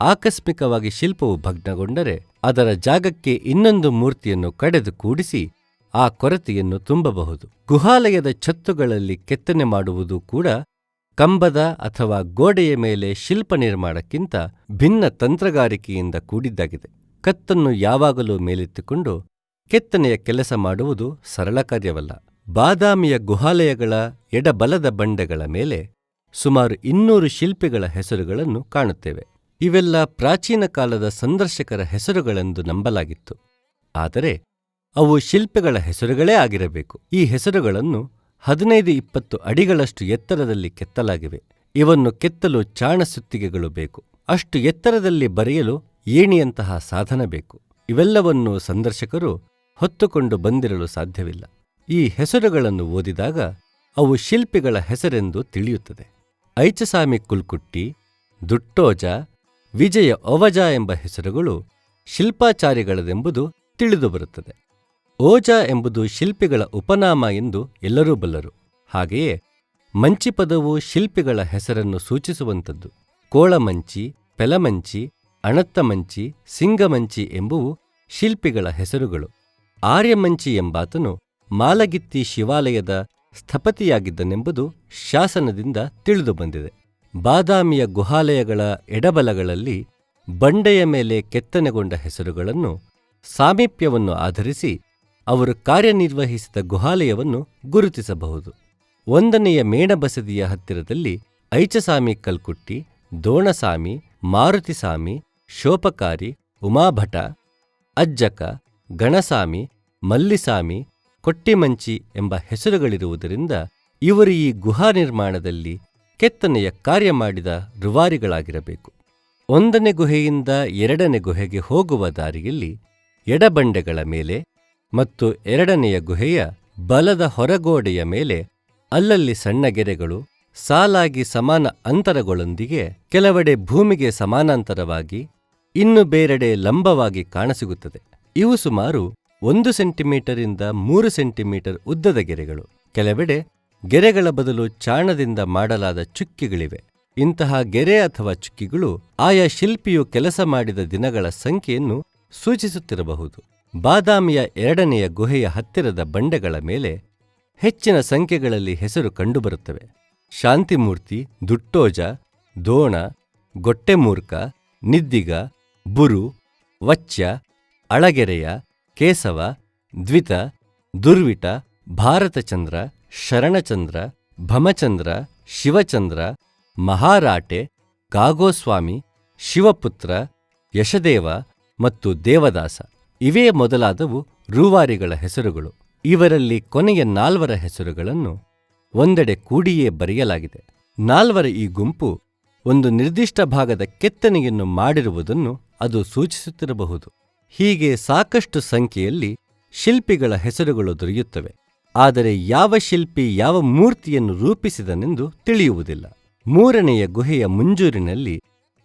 ಆಕಸ್ಮಿಕವಾಗಿ ಶಿಲ್ಪವು ಭಗ್ನಗೊಂಡರೆ ಅದರ ಜಾಗಕ್ಕೆ ಇನ್ನೊಂದು ಮೂರ್ತಿಯನ್ನು ಕಡೆದು ಕೂಡಿಸಿ ಆ ಕೊರತೆಯನ್ನು ತುಂಬಬಹುದು. ಗುಹಾಲಯದ ಛತ್ತುಗಳಲ್ಲಿ ಕೆತ್ತನೆ ಮಾಡುವುದು ಕೂಡ ಕಂಬದ ಅಥವಾ ಗೋಡೆಯ ಮೇಲೆ ಶಿಲ್ಪ ನಿರ್ಮಾಣಕ್ಕಿಂತ ಭಿನ್ನ ತಂತ್ರಗಾರಿಕೆಯಿಂದ ಕೂಡಿದ್ದಾಗಿದೆ. ಕತ್ತನ್ನು ಯಾವಾಗಲೂ ಮೇಲೆತ್ತಿಕೊಂಡು ಕೆತ್ತನೆಯ ಕೆಲಸ ಮಾಡುವುದು ಸರಳ ಕಾರ್ಯವಲ್ಲ. ಬಾದಾಮಿಯ ಗುಹಾಲಯಗಳ ಎಡಬಲದ ಬಂಡೆಗಳ ಮೇಲೆ ಸುಮಾರು ಇನ್ನೂರು ಶಿಲ್ಪಿಗಳ ಹೆಸರುಗಳನ್ನು ಕಾಣುತ್ತೇವೆ. ಇವೆಲ್ಲ ಪ್ರಾಚೀನ ಕಾಲದ ಸಂದರ್ಶಕರ ಹೆಸರುಗಳೆಂದು ನಂಬಲಾಗಿತ್ತು. ಆದರೆ ಅವು ಶಿಲ್ಪಿಗಳ ಹೆಸರುಗಳೇ ಆಗಿರಬೇಕು. ಈ ಹೆಸರುಗಳನ್ನು ಹದಿನೈದು ಇಪ್ಪತ್ತು ಅಡಿಗಳಷ್ಟು ಎತ್ತರದಲ್ಲಿ ಕೆತ್ತಲಾಗಿವೆ. ಇವನ್ನು ಕೆತ್ತಲು ಚಾಣ ಸುತ್ತಿಗೆಗಳು ಬೇಕು. ಅಷ್ಟು ಎತ್ತರದಲ್ಲಿ ಬರೆಯಲು ಏಣಿಯಂತಹ ಸಾಧನ ಬೇಕು. ಇವೆಲ್ಲವನ್ನೂ ಸಂದರ್ಶಕರು ಹೊತ್ತುಕೊಂಡು ಬಂದಿರಲು ಸಾಧ್ಯವಿಲ್ಲ. ಈ ಹೆಸರುಗಳನ್ನು ಓದಿದಾಗ ಅವು ಶಿಲ್ಪಿಗಳ ಹೆಸರೆಂದು ತಿಳಿಯುತ್ತದೆ. ಐಚಸಾಮಿ ಕುಲ್ಕುಟ್ಟಿ, ದುಟ್ಟೋಜ, ವಿಜಯ ಒವಜ ಎಂಬ ಹೆಸರುಗಳು ಶಿಲ್ಪಾಚಾರಿಗಳದೆಂಬುದು ತಿಳಿದುಬರುತ್ತದೆ ಓಜ ಎಂಬುದು ಶಿಲ್ಪಿಗಳ ಉಪನಾಮ ಎಂದು ಎಲ್ಲರೂ ಬಲ್ಲರು. ಹಾಗೆಯೇ ಮಂಚಿ ಪದವು ಶಿಲ್ಪಿಗಳ ಹೆಸರನ್ನು ಸೂಚಿಸುವಂಥದ್ದು. ಕೋಳಮಂಚಿ, ಪೆಲಮಂಚಿ, ಅಣತ್ತಮಂಚಿ, ಸಿಂಗಮಂಚಿ ಎಂಬುವು ಶಿಲ್ಪಿಗಳ ಹೆಸರುಗಳು. ಆರ್ಯಮಂಚಿ ಎಂಬಾತನು ಮಾಲಗಿತ್ತಿ ಶಿವಾಲಯದ ಸ್ಥಪತಿಯಾಗಿದ್ದನೆಂಬುದು ಶಾಸನದಿಂದ ತಿಳಿದುಬಂದಿದೆ ಬಾದಾಮಿಯ ಗುಹಾಲಯಗಳ ಎಡಬಲಗಳಲ್ಲಿ ಬಂಡೆಯ ಮೇಲೆ ಕೆತ್ತನೆಗೊಂಡ ಹೆಸರುಗಳನ್ನು ಸಾಮೀಪ್ಯವನ್ನು ಆಧರಿಸಿ ಅವರು ಕಾರ್ಯನಿರ್ವಹಿಸಿದ ಗುಹಾಲಯವನ್ನು ಗುರುತಿಸಬಹುದು. ಒಂದನೆಯ ಮೇಣಬಸದಿಯ ಹತ್ತಿರದಲ್ಲಿ ಐಚಸಾಮಿ ಕಲ್ಕುಟ್ಟಿ, ದೋಣಸಾಮಿ, ಮಾರುತಿಸಾಮಿ, ಶೋಪಕಾರಿ, ಉಮಾಭಟ, ಅಜ್ಜಕ ಗಣಸಾಮಿ ಮಲ್ಲಿಸಾಮಿ ಕೊಟ್ಟಿಮಂಚಿ ಎಂಬ ಹೆಸರುಗಳಿರುವುದರಿಂದ ಇವರು ಈ ಗುಹಾ ನಿರ್ಮಾಣದಲ್ಲಿ ಕೆತ್ತನೆಯ ಕಾರ್ಯ ಮಾಡಿದ ರುವಾರಿಗಳಾಗಿರಬೇಕು. ಒಂದನೇ ಗುಹೆಯಿಂದ ಎರಡನೇ ಗುಹೆಗೆ ಹೋಗುವ ದಾರಿಯಲ್ಲಿ ಎಡಬಂಡೆಗಳ ಮೇಲೆ ಮತ್ತು ಎರಡನೆಯ ಗುಹೆಯ ಬಲದ ಹೊರಗೋಡೆಯ ಮೇಲೆ ಅಲ್ಲಲ್ಲಿ ಸಣ್ಣ ಗೆರೆಗಳು ಸಾಲಾಗಿ ಸಮಾನ ಅಂತರಗಳೊಂದಿಗೆ ಕೆಲವೆಡೆ ಭೂಮಿಗೆ ಸಮಾನಾಂತರವಾಗಿ, ಇನ್ನು ಬೇರೆಡೆ ಲಂಬವಾಗಿ ಕಾಣಸಿಗುತ್ತದೆ. ಇವು ಸುಮಾರು ಒಂದು ಸೆಂಟಿಮೀಟರಿಂದ ಮೂರು ಸೆಂಟಿಮೀಟರ್ ಉದ್ದದ ಗೆರೆಗಳು. ಕೆಲವೆಡೆ ಗೆರೆಗಳ ಬದಲು ಚಾಣದಿಂದ ಮಾಡಲಾದ ಚುಕ್ಕಿಗಳಿವೆ. ಇಂತಹ ಗೆರೆ ಅಥವಾ ಚುಕ್ಕಿಗಳು ಆಯಾ ಶಿಲ್ಪಿಯು ಕೆಲಸ ಮಾಡಿದ ದಿನಗಳ ಸಂಖ್ಯೆಯನ್ನು ಸೂಚಿಸುತ್ತಿರಬಹುದು. ಬಾದಾಮಿಯ ಎರಡನೆಯ ಗುಹೆಯ ಹತ್ತಿರದ ಬಂಡೆಗಳ ಮೇಲೆ ಹೆಚ್ಚಿನ ಸಂಖ್ಯೆಗಳಲ್ಲಿ ಹೆಸರು ಕಂಡುಬರುತ್ತವೆ. ಶಾಂತಿಮೂರ್ತಿ, ದುಟ್ಟೋಜ, ದೋಣ, ಗೊಟ್ಟೆಮೂರ್ಖ, ನಿದ್ದಿಗ, ಬುರು ವಚ್ಚ ಅಳಗೆರೆಯ ಕೇಸವ ದ್ವಿತ, ದುರ್ವಿಟ, ಭಾರತಚಂದ್ರ, ಶರಣಚಂದ್ರ, ಭಮಚಂದ್ರ, ಶಿವಚಂದ್ರ, ಮಹಾರಾಟೆ ಕಾಗೋಸ್ವಾಮಿ ಶಿವಪುತ್ರ, ಯಶದೇವ ಮತ್ತು ದೇವದಾಸ. ಇವೇ ಮೊದಲಾದವು ರೂವಾರಿಗಳ ಹೆಸರುಗಳು. ಇವರಲ್ಲಿ ಕೊನೆಯ ನಾಲ್ವರ ಹೆಸರುಗಳನ್ನು ಒಂದೆಡೆ ಕೂಡಿಯೇ ಬರೆಯಲಾಗಿದೆ. ನಾಲ್ವರ ಈ ಗುಂಪು ಒಂದು ನಿರ್ದಿಷ್ಟ ಭಾಗದ ಕೆತ್ತನೆಯನ್ನು ಮಾಡಿರುವುದನ್ನು ಅದು ಸೂಚಿಸುತ್ತಿರಬಹುದು. ಹೀಗೆ ಸಾಕಷ್ಟು ಸಂಖ್ಯೆಯಲ್ಲಿ ಶಿಲ್ಪಿಗಳ ಹೆಸರುಗಳು ದೊರೆಯುತ್ತವೆ. ಆದರೆ ಯಾವ ಶಿಲ್ಪಿ ಯಾವ ಮೂರ್ತಿಯನ್ನು ರೂಪಿಸಿದನೆಂದು ತಿಳಿಯುವುದಿಲ್ಲ. ಮೂರನೆಯ ಗುಹೆಯ ಮುಂಜೂರಿನಲ್ಲಿ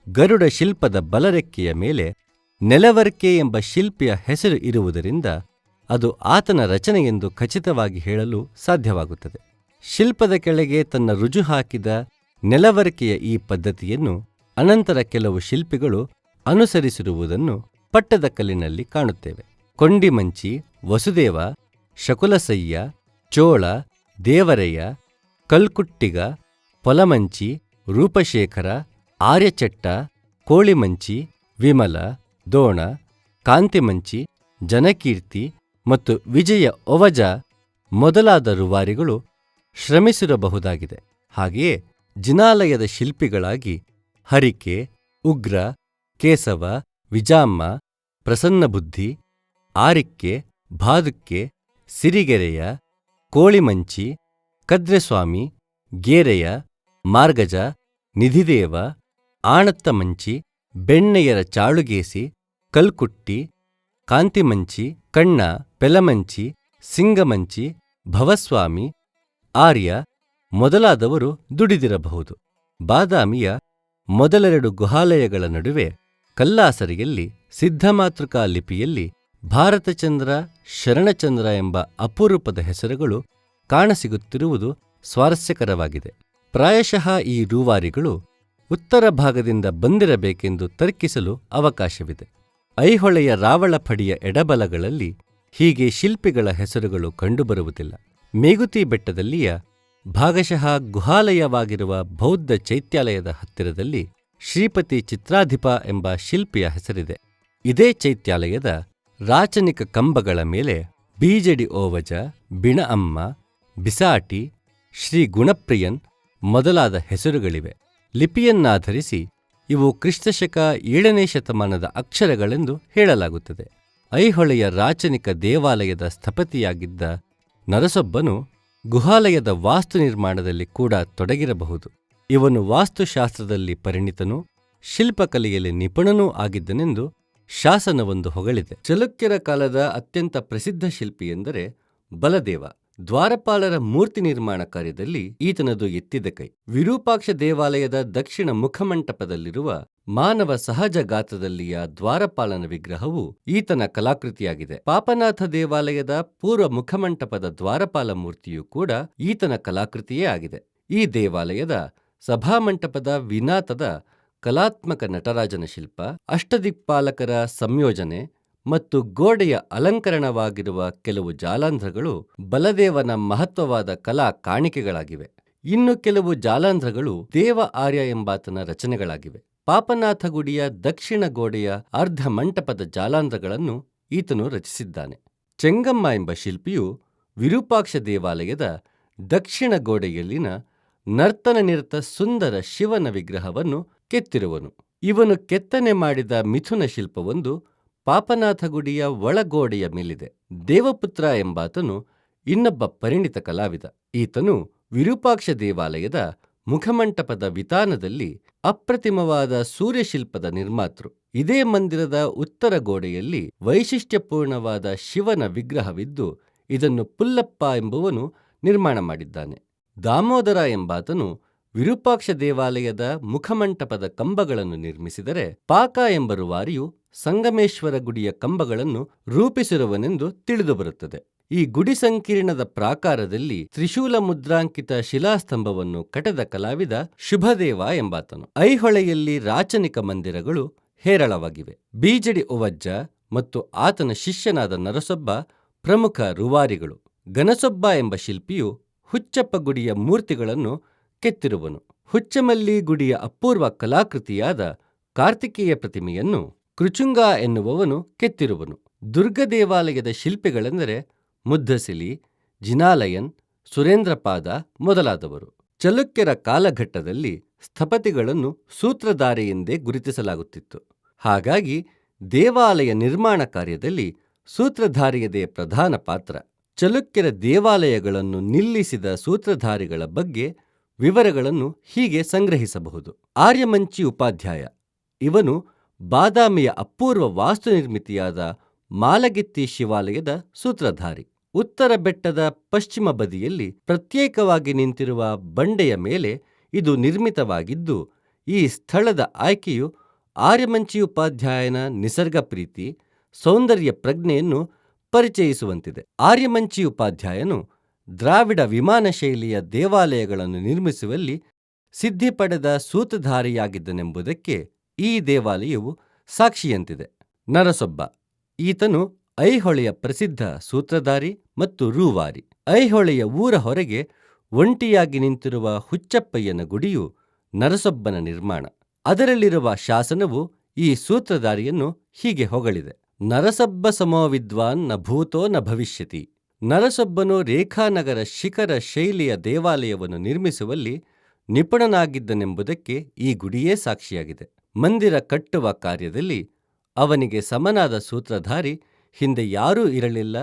ಗರುಡ ಶಿಲ್ಪದ ಬಲರೆಕ್ಕೆಯ ಮೇಲೆ ನೆಲವರ್ಕೆ ಎಂಬ ಶಿಲ್ಪಿಯ ಹೆಸರು ಇರುವುದರಿಂದ ಅದು ಆತನ ರಚನೆಯೆಂದು ಖಚಿತವಾಗಿ ಹೇಳಲು ಸಾಧ್ಯವಾಗುತ್ತದೆ. ಶಿಲ್ಪದ ಕೆಳಗೆ ತನ್ನ ರುಜು ಹಾಕಿದ ನೆಲವರ್ಕೆಯ ಈ ಪದ್ಧತಿಯನ್ನು ಅನಂತರ ಕೆಲವು ಶಿಲ್ಪಿಗಳು ಅನುಸರಿಸಿರುವುದನ್ನು ಪಟ್ಟದಕಲ್ಲಿನಲ್ಲಿ ಕಾಣುತ್ತೇವೆ. ಕೊಂಡಿಮಂಚಿ, ವಸುದೇವ, ಶಕುಲಸಯ್ಯ, ಚೋಳ, ದೇವರಯ್ಯ, ಕಲ್ಕುಟ್ಟಿಗ, ಪೊಲಮಂಚಿ, ರೂಪಶೇಖರ, ಆರ್ಯಚಟ್ಟ, ಕೋಳಿಮಂಚಿ, ವಿಮಲ, ದೋಣ, ಕಾಂತಿಮಂಚಿ, ಜನಕೀರ್ತಿ ಮತ್ತು ವಿಜಯ ಒವಜ ಮೊದಲಾದ ರೂವಾರಿಗಳು ಶ್ರಮಿಸಿರಬಹುದಾಗಿದೆ. ಹಾಗೆಯೇ ಜಿನಾಲಯದ ಶಿಲ್ಪಿಗಳಾಗಿ ಹರಿಕೆ, ಉಗ್ರ ಕೇಸವ ವಿಜಾಮ್ಮ ಪ್ರಸನ್ನಬುದ್ಧಿ ಆರಿಕ್ಕೆ, ಭಾದುಕ್ಕೆ, ಸಿರಿಗೆರೆಯ, ಕೋಳಿಮಂಚಿ, ಕದ್ರೆಸ್ವಾಮಿ, ಗೇರೆಯ, ಮಾರ್ಗಜ, ನಿಧಿದೇವ ಆಣತ್ತಮಂಚಿ ಬೆಣ್ಣೆಯರ ಚಾಳುಗೇಸಿ, ಕಲ್ಕುಟ್ಟಿ, ಕಾಂತಿಮಂಚಿ, ಕಣ್ಣ, ಪೆಲಮಂಚಿ, ಸಿಂಗಮಂಚಿ, ಭವಸ್ವಾಮಿ, ಆರ್ಯ ಮೊದಲಾದವರು ದುಡಿದಿರಬಹುದು. ಬಾದಾಮಿಯ ಮೊದಲೆರಡು ಗುಹಾಲಯಗಳ ನಡುವೆ ಕಲ್ಲಾಸರಿಯಲ್ಲಿ ಸಿದ್ಧಮಾತೃಕಾ ಲಿಪಿಯಲ್ಲಿ ಭಾರತಚಂದ್ರ ಶರಣಚಂದ್ರ ಎಂಬ ಅಪರೂಪದ ಹೆಸರುಗಳು ಕಾಣಸಿಗುತ್ತಿರುವುದು ಸ್ವಾರಸ್ಯಕರವಾಗಿದೆ. ಪ್ರಾಯಶಃ ಈ ರೂವಾರಿಗಳು ಉತ್ತರ ಭಾಗದಿಂದ ಬಂದಿರಬೇಕೆಂದು ತರ್ಕಿಸಲು ಅವಕಾಶವಿದೆ. ಐಹೊಳೆಯ ರಾವಳಫಡಿಯ ಎಡಬಲಗಳಲ್ಲಿ ಹೀಗೆ ಶಿಲ್ಪಿಗಳ ಹೆಸರುಗಳು ಕಂಡುಬರುವುದಿಲ್ಲ. ಮೇಗುತಿ ಬೆಟ್ಟದಲ್ಲಿಯ ಭಾಗಶಃ ಗುಹಾಲಯವಾಗಿರುವ ಬೌದ್ಧ ಚೈತ್ಯಾಲಯದ ಹತ್ತಿರದಲ್ಲಿ ಶ್ರೀಪತಿ ಚಿತ್ರಾಧಿಪ ಎಂಬ ಶಿಲ್ಪಿಯ ಹೆಸರಿದೆ. ಇದೇ ಚೈತ್ಯಾಲಯದ ರಾಚನಿಕ ಕಂಬಗಳ ಮೇಲೆ ಬೀಜಡಿ ಓವಜ ಬಿಣ ಅಮ್ಮ ಬಿಸಾಟಿ, ಶ್ರೀ ಗುಣಪ್ರಿಯನ್ ಮೊದಲಾದ ಹೆಸರುಗಳಿವೆ. ಲಿಪಿಯನ್ನಾಧರಿಸಿ ಇವು ಕ್ರಿಸ್ತಶಕ ಏಳನೇ ಶತಮಾನದ ಅಕ್ಷರಗಳೆಂದು ಹೇಳಲಾಗುತ್ತದೆ. ಐಹೊಳೆಯ ರಾಚನಿಕ ದೇವಾಲಯದ ಸ್ಥಪತಿಯಾಗಿದ್ದ ನರಸೊಬ್ಬನು ಗುಹಾಲಯದ ವಾಸ್ತು ನಿರ್ಮಾಣದಲ್ಲಿ ಕೂಡ ತೊಡಗಿರಬಹುದು. ಇವನು ವಾಸ್ತುಶಾಸ್ತ್ರದಲ್ಲಿ ಪರಿಣಿತನೂ, ಶಿಲ್ಪಕಲೆಯಲ್ಲಿ ನಿಪುಣನೂ ಆಗಿದ್ದನೆಂದು ಶಾಸನವೊಂದು ಹೊಗಳಿದೆ. ಚಲುಕ್ಯರ ಕಾಲದ ಅತ್ಯಂತ ಪ್ರಸಿದ್ಧ ಶಿಲ್ಪಿ ಎಂದರೆ ಬಲದೇವ. ದ್ವಾರಪಾಲರ ಮೂರ್ತಿ ನಿರ್ಮಾಣ ಕಾರ್ಯದಲ್ಲಿ ಈತನದು ಎತ್ತಿದ ಕೈ. ವಿರೂಪಾಕ್ಷ ದೇವಾಲಯದ ದಕ್ಷಿಣ ಮುಖಮಂಟಪದಲ್ಲಿರುವ ಮಾನವ ಸಹಜ ಗಾತ್ರದಲ್ಲಿಯ ದ್ವಾರಪಾಲನ ವಿಗ್ರಹವು ಈತನ ಕಲಾಕೃತಿಯಾಗಿದೆ. ಪಾಪನಾಥ ದೇವಾಲಯದ ಪೂರ್ವ ಮುಖಮಂಟಪದ ದ್ವಾರಪಾಲ ಮೂರ್ತಿಯೂ ಕೂಡ ಈತನ ಕಲಾಕೃತಿಯೇ ಆಗಿದೆ. ಈ ದೇವಾಲಯದ ಸಭಾಮಂಟಪದ ವಿನಾತದ ಕಲಾತ್ಮಕ ನಟರಾಜನ ಶಿಲ್ಪ, ಅಷ್ಟದಿಕ್ಪಾಲಕರ ಸಂಯೋಜನೆ ಮತ್ತು ಗೋಡೆಯ ಅಲಂಕರಣವಾಗಿರುವ ಕೆಲವು ಜಾಲಾಂಧ್ರಗಳು ಬಲದೇವನ ಮಹತ್ವವಾದ ಕಲಾ ಕಾಣಿಕೆಗಳಾಗಿವೆ. ಇನ್ನು ಕೆಲವು ಜಾಲಾಂಧ್ರಗಳು ದೇವ ಆರ್ಯ ಎಂಬಾತನ ರಚನೆಗಳಾಗಿವೆ. ಪಾಪನಾಥ ಗುಡಿಯ ದಕ್ಷಿಣ ಗೋಡೆಯ ಅರ್ಧ ಮಂಟಪದ ಜಾಲಾಂಧ್ರಗಳನ್ನು ಈತನು ರಚಿಸಿದ್ದಾನೆ. ಚೆಂಗಮ್ಮ ಎಂಬ ಶಿಲ್ಪಿಯು ವಿರೂಪಾಕ್ಷ ದೇವಾಲಯದ ದಕ್ಷಿಣ ಗೋಡೆಯಲ್ಲಿನ ನರ್ತನ ನಿರತ ಸುಂದರ ಶಿವನ ವಿಗ್ರಹವನ್ನು ಕೆತ್ತಿರುವನು. ಇವನು ಕೆತ್ತನೆ ಮಾಡಿದ ಮಿಥುನ ಶಿಲ್ಪವೊಂದು ಪಾಪನಾಥ ಗುಡಿಯ ಒಳಗೋಡೆಯ ಮೇಲಿದೆ. ದೇವಪುತ್ರ ಎಂಬಾತನು ಇನ್ನೊಬ್ಬ ಪರಿಣಿತ ಕಲಾವಿದ. ಈತನು ವಿರೂಪಾಕ್ಷ ದೇವಾಲಯದ ಮುಖಮಂಟಪದ ವಿತಾನದಲ್ಲಿ ಅಪ್ರತಿಮವಾದ ಸೂರ್ಯಶಿಲ್ಪದ ನಿರ್ಮಾತೃ. ಇದೇ ಮಂದಿರದ ಉತ್ತರ ಗೋಡೆಯಲ್ಲಿ ವೈಶಿಷ್ಟ್ಯಪೂರ್ಣವಾದ ಶಿವನ ವಿಗ್ರಹವಿದ್ದು ಇದನ್ನು ಪುಲ್ಲಪ್ಪ ಎಂಬುವನು ನಿರ್ಮಾಣ ಮಾಡಿದ್ದಾನೆ. ದಾಮೋದರ ಎಂಬಾತನು ವಿರೂಪಾಕ್ಷ ದೇವಾಲಯದ ಮುಖಮಂಟಪದ ಕಂಬಗಳನ್ನು ನಿರ್ಮಿಸಿದರೆ ಪಾಕ ಎಂಬ ರುವಾರಿಯು ಸಂಗಮೇಶ್ವರ ಗುಡಿಯ ಕಂಬಗಳನ್ನು ರೂಪಿಸಿರುವನೆಂದು ತಿಳಿದುಬರುತ್ತದೆ. ಈ ಗುಡಿ ಸಂಕೀರ್ಣದ ಪ್ರಾಕಾರದಲ್ಲಿ ತ್ರಿಶೂಲ ಮುದ್ರಾಂಕಿತ ಶಿಲಾಸ್ತಂಭವನ್ನು ಕಟದ ಕಲಾವಿದ ಶುಭದೇವ ಎಂಬಾತನು. ಐಹೊಳೆಯಲ್ಲಿ ರಾಚನಿಕ ಮಂದಿರಗಳು ಹೇರಳವಾಗಿವೆ. ಬೀಜಡಿ ಒವಜ್ಜ ಮತ್ತು ಆತನ ಶಿಷ್ಯನಾದ ನರಸೊಬ್ಬ ಪ್ರಮುಖ ರುವಾರಿಗಳು. ಗನಸೊಬ್ಬ ಎಂಬ ಶಿಲ್ಪಿಯು ಹುಚ್ಚಪ್ಪ ಗುಡಿಯ ಮೂರ್ತಿಗಳನ್ನು ಕೆತ್ತಿರುವನು. ಹುಚ್ಚಮಲ್ಲಿ ಗುಡಿಯ ಅಪೂರ್ವ ಕಲಾಕೃತಿಯಾದ ಕಾರ್ತಿಕೇಯ ಪ್ರತಿಮೆಯನ್ನು ಕೃಚುಂಗ ಎನ್ನುವವನು ಕೆತ್ತಿರುವನು. ದುರ್ಗ ದೇವಾಲಯದ ಶಿಲ್ಪಿಗಳೆಂದರೆ ಮುದ್ದಸಿಲಿ, ಜಿನಾಲಯನ್, ಸುರೇಂದ್ರಪಾದ ಮೊದಲಾದವರು. ಚಲುಕ್ಯರ ಕಾಲಘಟ್ಟದಲ್ಲಿ ಸ್ಥಪತಿಗಳನ್ನು ಸೂತ್ರಧಾರೆಯೆಂದೇ ಗುರುತಿಸಲಾಗುತ್ತಿತ್ತು. ಹಾಗಾಗಿ ದೇವಾಲಯ ನಿರ್ಮಾಣ ಕಾರ್ಯದಲ್ಲಿ ಸೂತ್ರಧಾರಿಯದೇ ಪ್ರಧಾನ ಪಾತ್ರ. ಚಲುಕ್ಯರ ದೇವಾಲಯಗಳನ್ನು ನಿಲ್ಲಿಸಿದ ಸೂತ್ರಧಾರಿಗಳ ಬಗ್ಗೆ ವಿವರಗಳನ್ನು ಹೀಗೆ ಸಂಗ್ರಹಿಸಬಹುದು. ಆರ್ಯಮಂಚಿ ಉಪಾಧ್ಯಾಯ. ಇವನು ಬಾದಾಮಿಯ ಅಪೂರ್ವ ವಾಸ್ತುನಿರ್ಮಿತಿಯಾದ ಮಾಲಗಿತ್ತಿ ಶಿವಾಲಯದ ಸೂತ್ರಧಾರಿ. ಉತ್ತರ ಬೆಟ್ಟದ ಪಶ್ಚಿಮ ಬದಿಯಲ್ಲಿ ಪ್ರತ್ಯೇಕವಾಗಿ ನಿಂತಿರುವ ಬಂಡೆಯ ಮೇಲೆ ಇದು ನಿರ್ಮಿತವಾಗಿದ್ದು, ಈ ಸ್ಥಳದ ಆಯ್ಕೆಯು ಆರ್ಯಮಂಚಿ ಉಪಾಧ್ಯಾಯನ ನಿಸರ್ಗ ಪ್ರೀತಿ ಸೌಂದರ್ಯ ಪ್ರಜ್ಞೆಯನ್ನು ಪರಿಚಯಿಸುವಂತಿದೆ. ಆರ್ಯಮಂಚಿ ಉಪಾಧ್ಯಾಯನು ದ್ರಾವಿಡ ವಿಮಾನ ಶೈಲಿಯ ದೇವಾಲಯಗಳನ್ನು ನಿರ್ಮಿಸುವಲ್ಲಿ ಸಿದ್ಧಿ ಪಡೆದ ಸೂತಧಾರಿಯಾಗಿದ್ದನೆಂಬುದಕ್ಕೆ ಈ ದೇವಾಲಯವು ಸಾಕ್ಷಿಯಂತಿದೆ. ನರಸೊಬ್ಬ. ಈತನು ಐಹೊಳೆಯ ಪ್ರಸಿದ್ಧ ಸೂತ್ರಧಾರಿ ಮತ್ತು ರೂವಾರಿ. ಐಹೊಳೆಯ ಊರ ಹೊರಗೆ ಒಂಟಿಯಾಗಿ ನಿಂತಿರುವ ಹುಚ್ಚಪ್ಪಯ್ಯನ ಗುಡಿಯು ನರಸೊಬ್ಬನ ನಿರ್ಮಾಣ. ಅದರಲ್ಲಿರುವ ಶಾಸನವು ಈ ಸೂತ್ರಧಾರಿಯನ್ನು ಹೀಗೆ ಹೊಗಳಿದೆ. ನರಸಬ್ಬ ಸಮೋ ವಿದ್ವಾನ್ನ ಭೂತೋ ನ ಭವಿಷ್ಯತಿ. ನರಸೊಬ್ಬನು ರೇಖಾನಗರ ಶಿಖರ ಶೈಲಿಯ ದೇವಾಲಯವನ್ನು ನಿರ್ಮಿಸುವಲ್ಲಿ ನಿಪುಣನಾಗಿದ್ದನೆಂಬುದಕ್ಕೆ ಈ ಗುಡಿಯೇ ಸಾಕ್ಷಿಯಾಗಿದೆ. ಮಂದಿರ ಕಟ್ಟುವ ಕಾರ್ಯದಲ್ಲಿ ಅವನಿಗೆ ಸಮನಾದ ಸೂತ್ರಧಾರಿ, ಹಿಂದೆ ಯಾರೂ ಇರಲಿಲ್ಲ,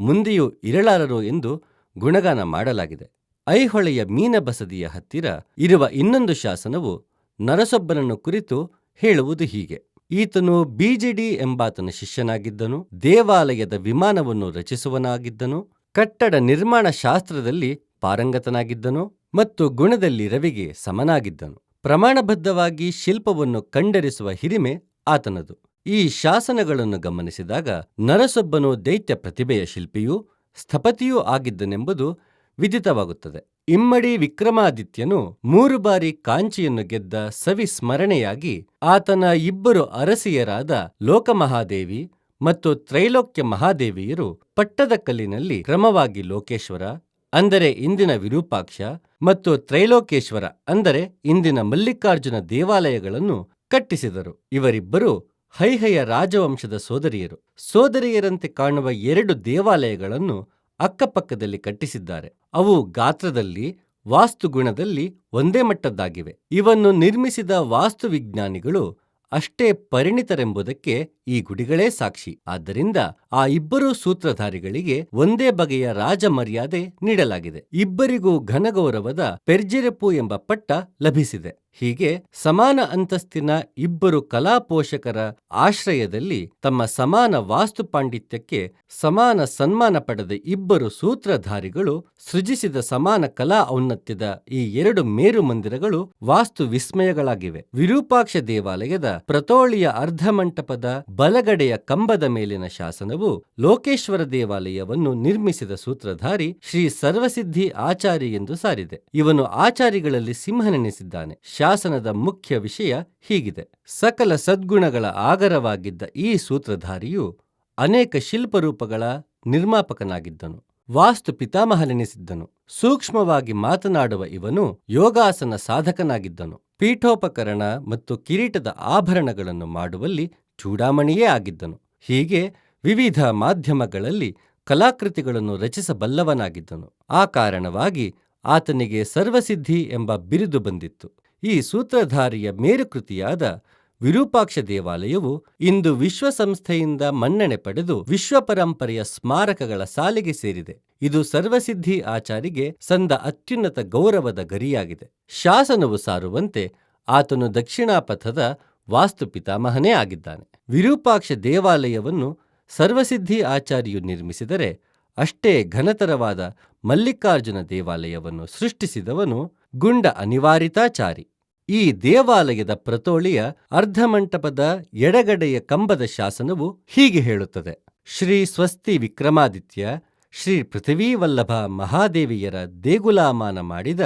ಮುಂದೆಯೂ ಇರಲಾರರು ಎಂದು ಗುಣಗಾನ ಮಾಡಲಾಗಿದೆ. ಐಹೊಳೆಯ ಮೀನಬಸದಿಯ ಹತ್ತಿರ ಇರುವ ಇನ್ನೊಂದು ಶಾಸನವು ನರಸೊಬ್ಬನನ್ನು ಕುರಿತು ಹೇಳುವುದು ಹೀಗೆ. ಈತನು ಬಿಜಿಡಿ ಎಂಬಾತನ ಶಿಷ್ಯನಾಗಿದ್ದನು, ದೇವಾಲಯದ ವಿಮಾನವನ್ನು ರಚಿಸುವನಾಗಿದ್ದನು, ಕಟ್ಟಡ ನಿರ್ಮಾಣ ಶಾಸ್ತ್ರದಲ್ಲಿ ಪಾರಂಗತನಾಗಿದ್ದನು ಮತ್ತು ಗುಣದಲ್ಲಿ ರವಿಗೆ ಸಮನಾಗಿದ್ದನು. ಪ್ರಮಾಣಬದ್ಧವಾಗಿ ಶಿಲ್ಪವನ್ನು ಕಂಡರಿಸುವ ಹಿರಿಮೆ ಆತನದು. ಈ ಶಾಸನಗಳನ್ನು ಗಮನಿಸಿದಾಗ ನರಸೊಬ್ಬನು ದೈತ್ಯ ಪ್ರತಿಭೆಯ ಶಿಲ್ಪಿಯೂ ಸ್ಥಪತಿಯೂ ಆಗಿದ್ದನೆಂಬುದು ವಿದಿತವಾಗುತ್ತದೆ ಇಮ್ಮಡಿ ವಿಕ್ರಮಾದಿತ್ಯನು ಮೂರು ಬಾರಿ ಕಾಂಚಿಯನ್ನು ಗೆದ್ದ ಸವಿ ಸ್ಮರಣೆಯಾಗಿ ಆತನ ಇಬ್ಬರು ಅರಸಿಯರಾದ ಲೋಕಮಹಾದೇವಿ ಮತ್ತು ತ್ರೈಲೋಕ್ಯ ಮಹಾದೇವಿಯರು ಪಟ್ಟದಕಲ್ಲಿನಲ್ಲಿ ಕ್ರಮವಾಗಿ ಲೋಕೇಶ್ವರ, ಅಂದರೆ ಇಂದಿನ ವಿರೂಪಾಕ್ಷ ಮತ್ತು ತ್ರೈಲೋಕೇಶ್ವರ, ಅಂದರೆ ಇಂದಿನ ಮಲ್ಲಿಕಾರ್ಜುನ ದೇವಾಲಯಗಳನ್ನು ಕಟ್ಟಿಸಿದರು. ಇವರಿಬ್ಬರು ಹೈಹಯ ರಾಜವಂಶದ ಸೋದರಿಯರು. ಸೋದರಿಯರಂತೆ ಕಾಣುವ ಎರಡು ದೇವಾಲಯಗಳನ್ನು ಅಕ್ಕಪಕ್ಕದಲ್ಲಿ ಕಟ್ಟಿಸಿದ್ದಾರೆ. ಅವು ಗಾತ್ರದಲ್ಲಿ ವಾಸ್ತುಗುಣದಲ್ಲಿ ಒಂದೇ ಮಟ್ಟದ್ದಾಗಿವೆ. ಇವನ್ನು ನಿರ್ಮಿಸಿದ ವಾಸ್ತುವಿಜ್ಞಾನಿಗಳು ಅಷ್ಟೇ ಪರಿಣಿತರೆಂಬುದಕ್ಕೆ ಈ ಗುಡಿಗಳೇ ಸಾಕ್ಷಿ. ಆದ್ದರಿಂದ ಆ ಇಬ್ಬರೂ ಸೂತ್ರಧಾರಿಗಳಿಗೆ ಒಂದೇ ಬಗೆಯ ರಾಜ ಮರ್ಯಾದೆ ನೀಡಲಾಗಿದೆ. ಇಬ್ಬರಿಗೂ ಘನಗೌರವದ ಪೆರ್ಜಿರೆಪು ಎಂಬ ಪಟ್ಟ ಲಭಿಸಿದೆ. ಹೀಗೆ ಸಮಾನ ಅಂತಸ್ತಿನ ಇಬ್ಬರು ಕಲಾಪೋಷಕರ ಆಶ್ರಯದಲ್ಲಿ ತಮ್ಮ ಸಮಾನ ವಾಸ್ತು ಪಾಂಡಿತ್ಯಕ್ಕೆ ಸಮಾನ ಸನ್ಮಾನ ಪಡೆದ ಇಬ್ಬರು ಸೂತ್ರಧಾರಿಗಳು ಸೃಜಿಸಿದ ಸಮಾನ ಕಲಾ ಔನ್ನತ್ಯದ ಈ ಎರಡು ಮೇರು ಮಂದಿರಗಳು ವಾಸ್ತು ವಿಸ್ಮಯಗಳಾಗಿವೆ. ವಿರೂಪಾಕ್ಷ ದೇವಾಲಯದ ಪ್ರತೋಳಿಯ ಅರ್ಧಮಂಟಪದ ಬಲಗಡೆಯ ಕಂಬದ ಮೇಲಿನ ಶಾಸನವು ಲೋಕೇಶ್ವರ ದೇವಾಲಯವನ್ನು ನಿರ್ಮಿಸಿದ ಸೂತ್ರಧಾರಿ ಶ್ರೀ ಸರ್ವಸಿದ್ಧಿ ಆಚಾರಿ ಎಂದು ಸಾರಿದೆ. ಇವನು ಆಚಾರಿಗಳಲ್ಲಿ ಸಿಂಹನೆನಿಸಿದ್ದಾನೆ. ಶಾಸನದ ಮುಖ್ಯ ವಿಷಯ ಹೀಗಿದೆ. ಸಕಲ ಸದ್ಗುಣಗಳ ಆಗರವಾಗಿದ್ದ ಈ ಸೂತ್ರಧಾರಿಯು ಅನೇಕ ಶಿಲ್ಪರೂಪಗಳ ನಿರ್ಮಾಪಕನಾಗಿದ್ದನು. ವಾಸ್ತು ಪಿತಾಮಹಲೆನಿಸಿದ್ದನು ಸೂಕ್ಷ್ಮವಾಗಿ ಮಾತನಾಡುವ ಇವನು ಯೋಗಾಸನ ಸಾಧಕನಾಗಿದ್ದನು. ಪೀಠೋಪಕರಣ ಮತ್ತು ಕಿರೀಟದ ಆಭರಣಗಳನ್ನು ಮಾಡುವಲ್ಲಿ ಚೂಡಾಮಣಿಯೇ ಆಗಿದ್ದನು. ಹೀಗೆ ವಿವಿಧ ಮಾಧ್ಯಮಗಳಲ್ಲಿ ಕಲಾಕೃತಿಗಳನ್ನು ರಚಿಸಬಲ್ಲವನಾಗಿದ್ದನು. ಆ ಕಾರಣವಾಗಿ ಆತನಿಗೆ ಸರ್ವಸಿದ್ಧಿ ಎಂಬ ಬಿರುದು ಬಂದಿತ್ತು. ಈ ಸೂತ್ರಧಾರಿಯ ಮೇರುಕೃತಿಯಾದ ವಿರೂಪಾಕ್ಷ ದೇವಾಲಯವು ಇಂದು ವಿಶ್ವಸಂಸ್ಥೆಯಿಂದ ಮನ್ನಣೆ ಪಡೆದು ವಿಶ್ವ ಪರಂಪರೆಯ ಸ್ಮಾರಕಗಳ ಸಾಲಿಗೆ ಸೇರಿದೆ. ಇದು ಸರ್ವಸಿದ್ಧಿ ಆಚಾರಿಗೆ ಸಂದ ಅತ್ಯುನ್ನತ ಗೌರವದ ಗರಿಯಾಗಿದೆ. ಶಾಸನವು ಸಾರುವಂತೆ ಆತನು ದಕ್ಷಿಣಾಪಥದ ವಾಸ್ತು ಪಿತಾಮಹನೇ ಆಗಿದ್ದಾನೆ. ವಿರೂಪಾಕ್ಷ ದೇವಾಲಯವನ್ನು ಸರ್ವಸಿದ್ಧಿ ಆಚಾರ್ಯು ನಿರ್ಮಿಸಿದರೆ ಅಷ್ಟೇ ಘನತರವಾದ ಮಲ್ಲಿಕಾರ್ಜುನ ದೇವಾಲಯವನ್ನು ಸೃಷ್ಟಿಸಿದವನು ಗುಂಡ ಅನಿವಾರಿತಾಚಾರಿ. ಈ ದೇವಾಲಯದ ಪ್ರತೋಳಿಯ ಅರ್ಧಮಂಟಪದ ಎಡಗಡೆಯ ಕಂಬದ ಶಾಸನವು ಹೀಗೆ ಹೇಳುತ್ತದೆ. ಶ್ರೀ ಸ್ವಸ್ತಿ ವಿಕ್ರಮಾದಿತ್ಯ, ಶ್ರೀ ಪೃಥ್ವೀವಲ್ಲಭ ಮಹಾದೇವಿಯರ ದೇಗುಲಾಮಾನ ಮಾಡಿದ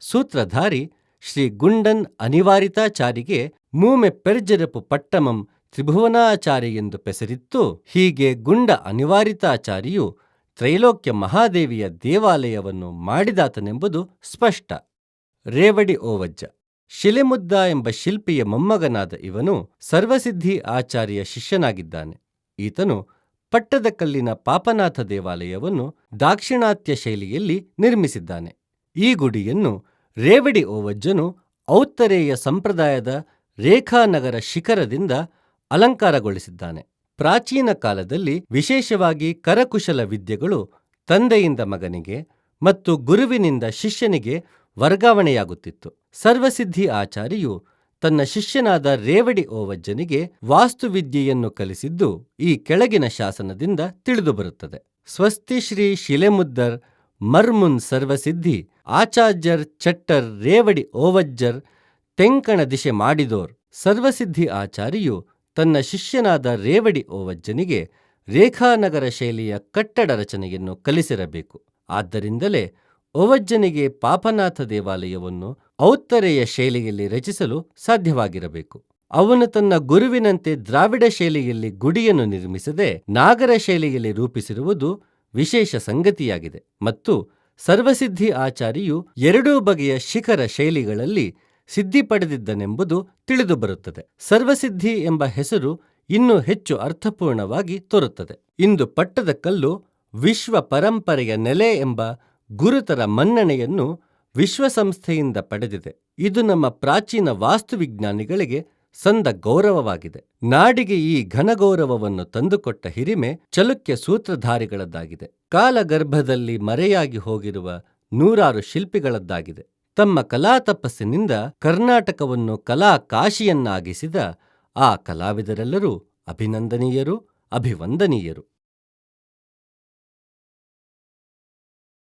ಸೂತ್ರಧಾರಿ ಶ್ರೀ ಗುಂಡನ್ ಅನಿವಾರಿತಾಚಾರಿಗೆ ಮೂಮೆ ಪೆರ್ಜರಪು ಪಟ್ಟಮಂ ತ್ರಿಭುವನಾಚಾರಿ ಎಂದು ಪೆಸರಿತ್ತು. ಹೀಗೆ ಗುಂಡ ಅನಿವಾರಿತಾಚಾರಿಯು ತ್ರೈಲೋಕ್ಯ ಮಹಾದೇವಿಯ ದೇವಾಲಯವನ್ನು ಮಾಡಿದಾತನೆಂಬುದು ಸ್ಪಷ್ಟ. ರೇವಡಿ ಓವಜ್ಜ. ಶಿಲೆಮುದ್ದ ಎಂಬ ಶಿಲ್ಪಿಯ ಮೊಮ್ಮಗನಾದ ಇವನು ಸರ್ವಸಿದ್ಧಿ ಆಚಾರ್ಯ ಶಿಷ್ಯನಾಗಿದ್ದಾನೆ. ಈತನು ಪಟ್ಟದಕಲ್ಲಿನ ಪಾಪನಾಥ ದೇವಾಲಯವನ್ನು ದಾಕ್ಷಿಣಾತ್ಯ ಶೈಲಿಯಲ್ಲಿ ನಿರ್ಮಿಸಿದ್ದಾನೆ. ಈ ಗುಡಿಯನ್ನು ರೇವಡಿ ಓವಜ್ಜನು ಔತ್ತರೇಯ ಸಂಪ್ರದಾಯದ ರೇಖಾನಗರ ಶಿಖರದಿಂದ ಅಲಂಕಾರಗೊಳಿಸಿದ್ದಾನೆ. ಪ್ರಾಚೀನ ಕಾಲದಲ್ಲಿ ವಿಶೇಷವಾಗಿ ಕರಕುಶಲ ವಿದ್ಯೆಗಳು ತಂದೆಯಿಂದ ಮಗನಿಗೆ ಮತ್ತು ಗುರುವಿನಿಂದ ಶಿಷ್ಯನಿಗೆ ವರ್ಗಾವಣೆಯಾಗುತ್ತಿತ್ತು. ಸರ್ವಸಿದ್ಧಿ ಆಚಾರಿಯು ತನ್ನ ಶಿಷ್ಯನಾದ ರೇವಡಿ ಓವಜ್ಜನಿಗೆ ವಾಸ್ತುವಿದ್ಯೆಯನ್ನು ಕಲಿಸಿದ್ದು ಈ ಕೆಳಗಿನ ಶಾಸನದಿಂದ ತಿಳಿದುಬರುತ್ತದೆ. ಸ್ವಸ್ತಿ ಶ್ರೀ ಶಿಲೆಮುದ್ದರ್ ಮರ್ಮುನ್ ಸರ್ವಸಿದ್ಧಿ, ಆಚಾರ್ಯರ್ ಚಟ್ಟರ್ ರೇವಡಿ ಓವಜ್ಜರ್ ತೆಂಕಣ ದಿಶೆ ಮಾಡಿದೋರ್ ಸರ್ವಸಿದ್ಧಿ ಆಚಾರಿಯು ತನ್ನ ಶಿಷ್ಯನಾದ ರೇವಡಿ ಓವಜ್ಜನಿಗೆ ರೇಖಾನಗರ ಶೈಲಿಯ ಕಟ್ಟಡ ರಚನೆಯನ್ನು ಕಲಿಸಿರಬೇಕು. ಆದ್ದರಿಂದಲೇ ಓವಜ್ಜನಿಗೆ ಪಾಪನಾಥ ದೇವಾಲಯವನ್ನು ಔತ್ತರೆಯ ಶೈಲಿಯಲ್ಲಿ ರಚಿಸಲು ಸಾಧ್ಯವಾಗಿರಬೇಕು. ಅವನು ತನ್ನ ಗುರುವಿನಂತೆ ದ್ರಾವಿಡ ಶೈಲಿಯಲ್ಲಿ ಗುಡಿಯನ್ನು ನಿರ್ಮಿಸದೆ ನಾಗರ ಶೈಲಿಯಲ್ಲಿ ರೂಪಿಸಿರುವುದು ವಿಶೇಷ ಸಂಗತಿಯಾಗಿದೆ ಮತ್ತು ಸರ್ವಸಿದ್ಧಿ ಆಚಾರಿಯು ಎರಡೂ ಬಗೆಯ ಶಿಖರ ಶೈಲಿಗಳಲ್ಲಿ ಸಿದ್ಧಿ ಪಡೆದಿದ್ದನೆಂಬುದು ತಿಳಿದುಬರುತ್ತದೆ ಸರ್ವಸಿದ್ಧಿ ಎಂಬ ಹೆಸರು ಇನ್ನೂ ಹೆಚ್ಚು ಅರ್ಥಪೂರ್ಣವಾಗಿ ತೋರುತ್ತದೆ. ಇಂದು ಪಟ್ಟದಕಲ್ಲು ವಿಶ್ವ ಪರಂಪರೆಯ ನೆಲೆ ಎಂಬ ಗುರುತರ ಮನ್ನಣೆಯನ್ನು ವಿಶ್ವಸಂಸ್ಥೆಯಿಂದ ಪಡೆದಿದೆ. ಇದು ನಮ್ಮ ಪ್ರಾಚೀನ ವಾಸ್ತುವಿಜ್ಞಾನಿಗಳಿಗೆ ಸಂದ ಗೌರವವಾಗಿದೆ. ನಾಡಿಗೆ ಈ ಘನಗೌರವವನ್ನು ತಂದುಕೊಟ್ಟ ಹಿರಿಮೆ ಚಲುಕ್ಯ ಸೂತ್ರಧಾರಿಗಳದ್ದಾಗಿದೆ. ಕಾಲಗರ್ಭದಲ್ಲಿ ಮರೆಯಾಗಿ ಹೋಗಿರುವ ನೂರಾರು ಶಿಲ್ಪಿಗಳದ್ದಾಗಿದೆ. ತಮ್ಮ ಕಲಾ ತಪಸ್ಸಿನಿಂದ ಕರ್ನಾಟಕವನ್ನು ಕಲಾ ಕಾಶಿಯನ್ನಾಗಿಸಿದ ಆ ಕಲಾವಿದರೆಲ್ಲರೂ ಅಭಿನಂದನೀಯರು ಅಭಿವಂದನೀಯರು.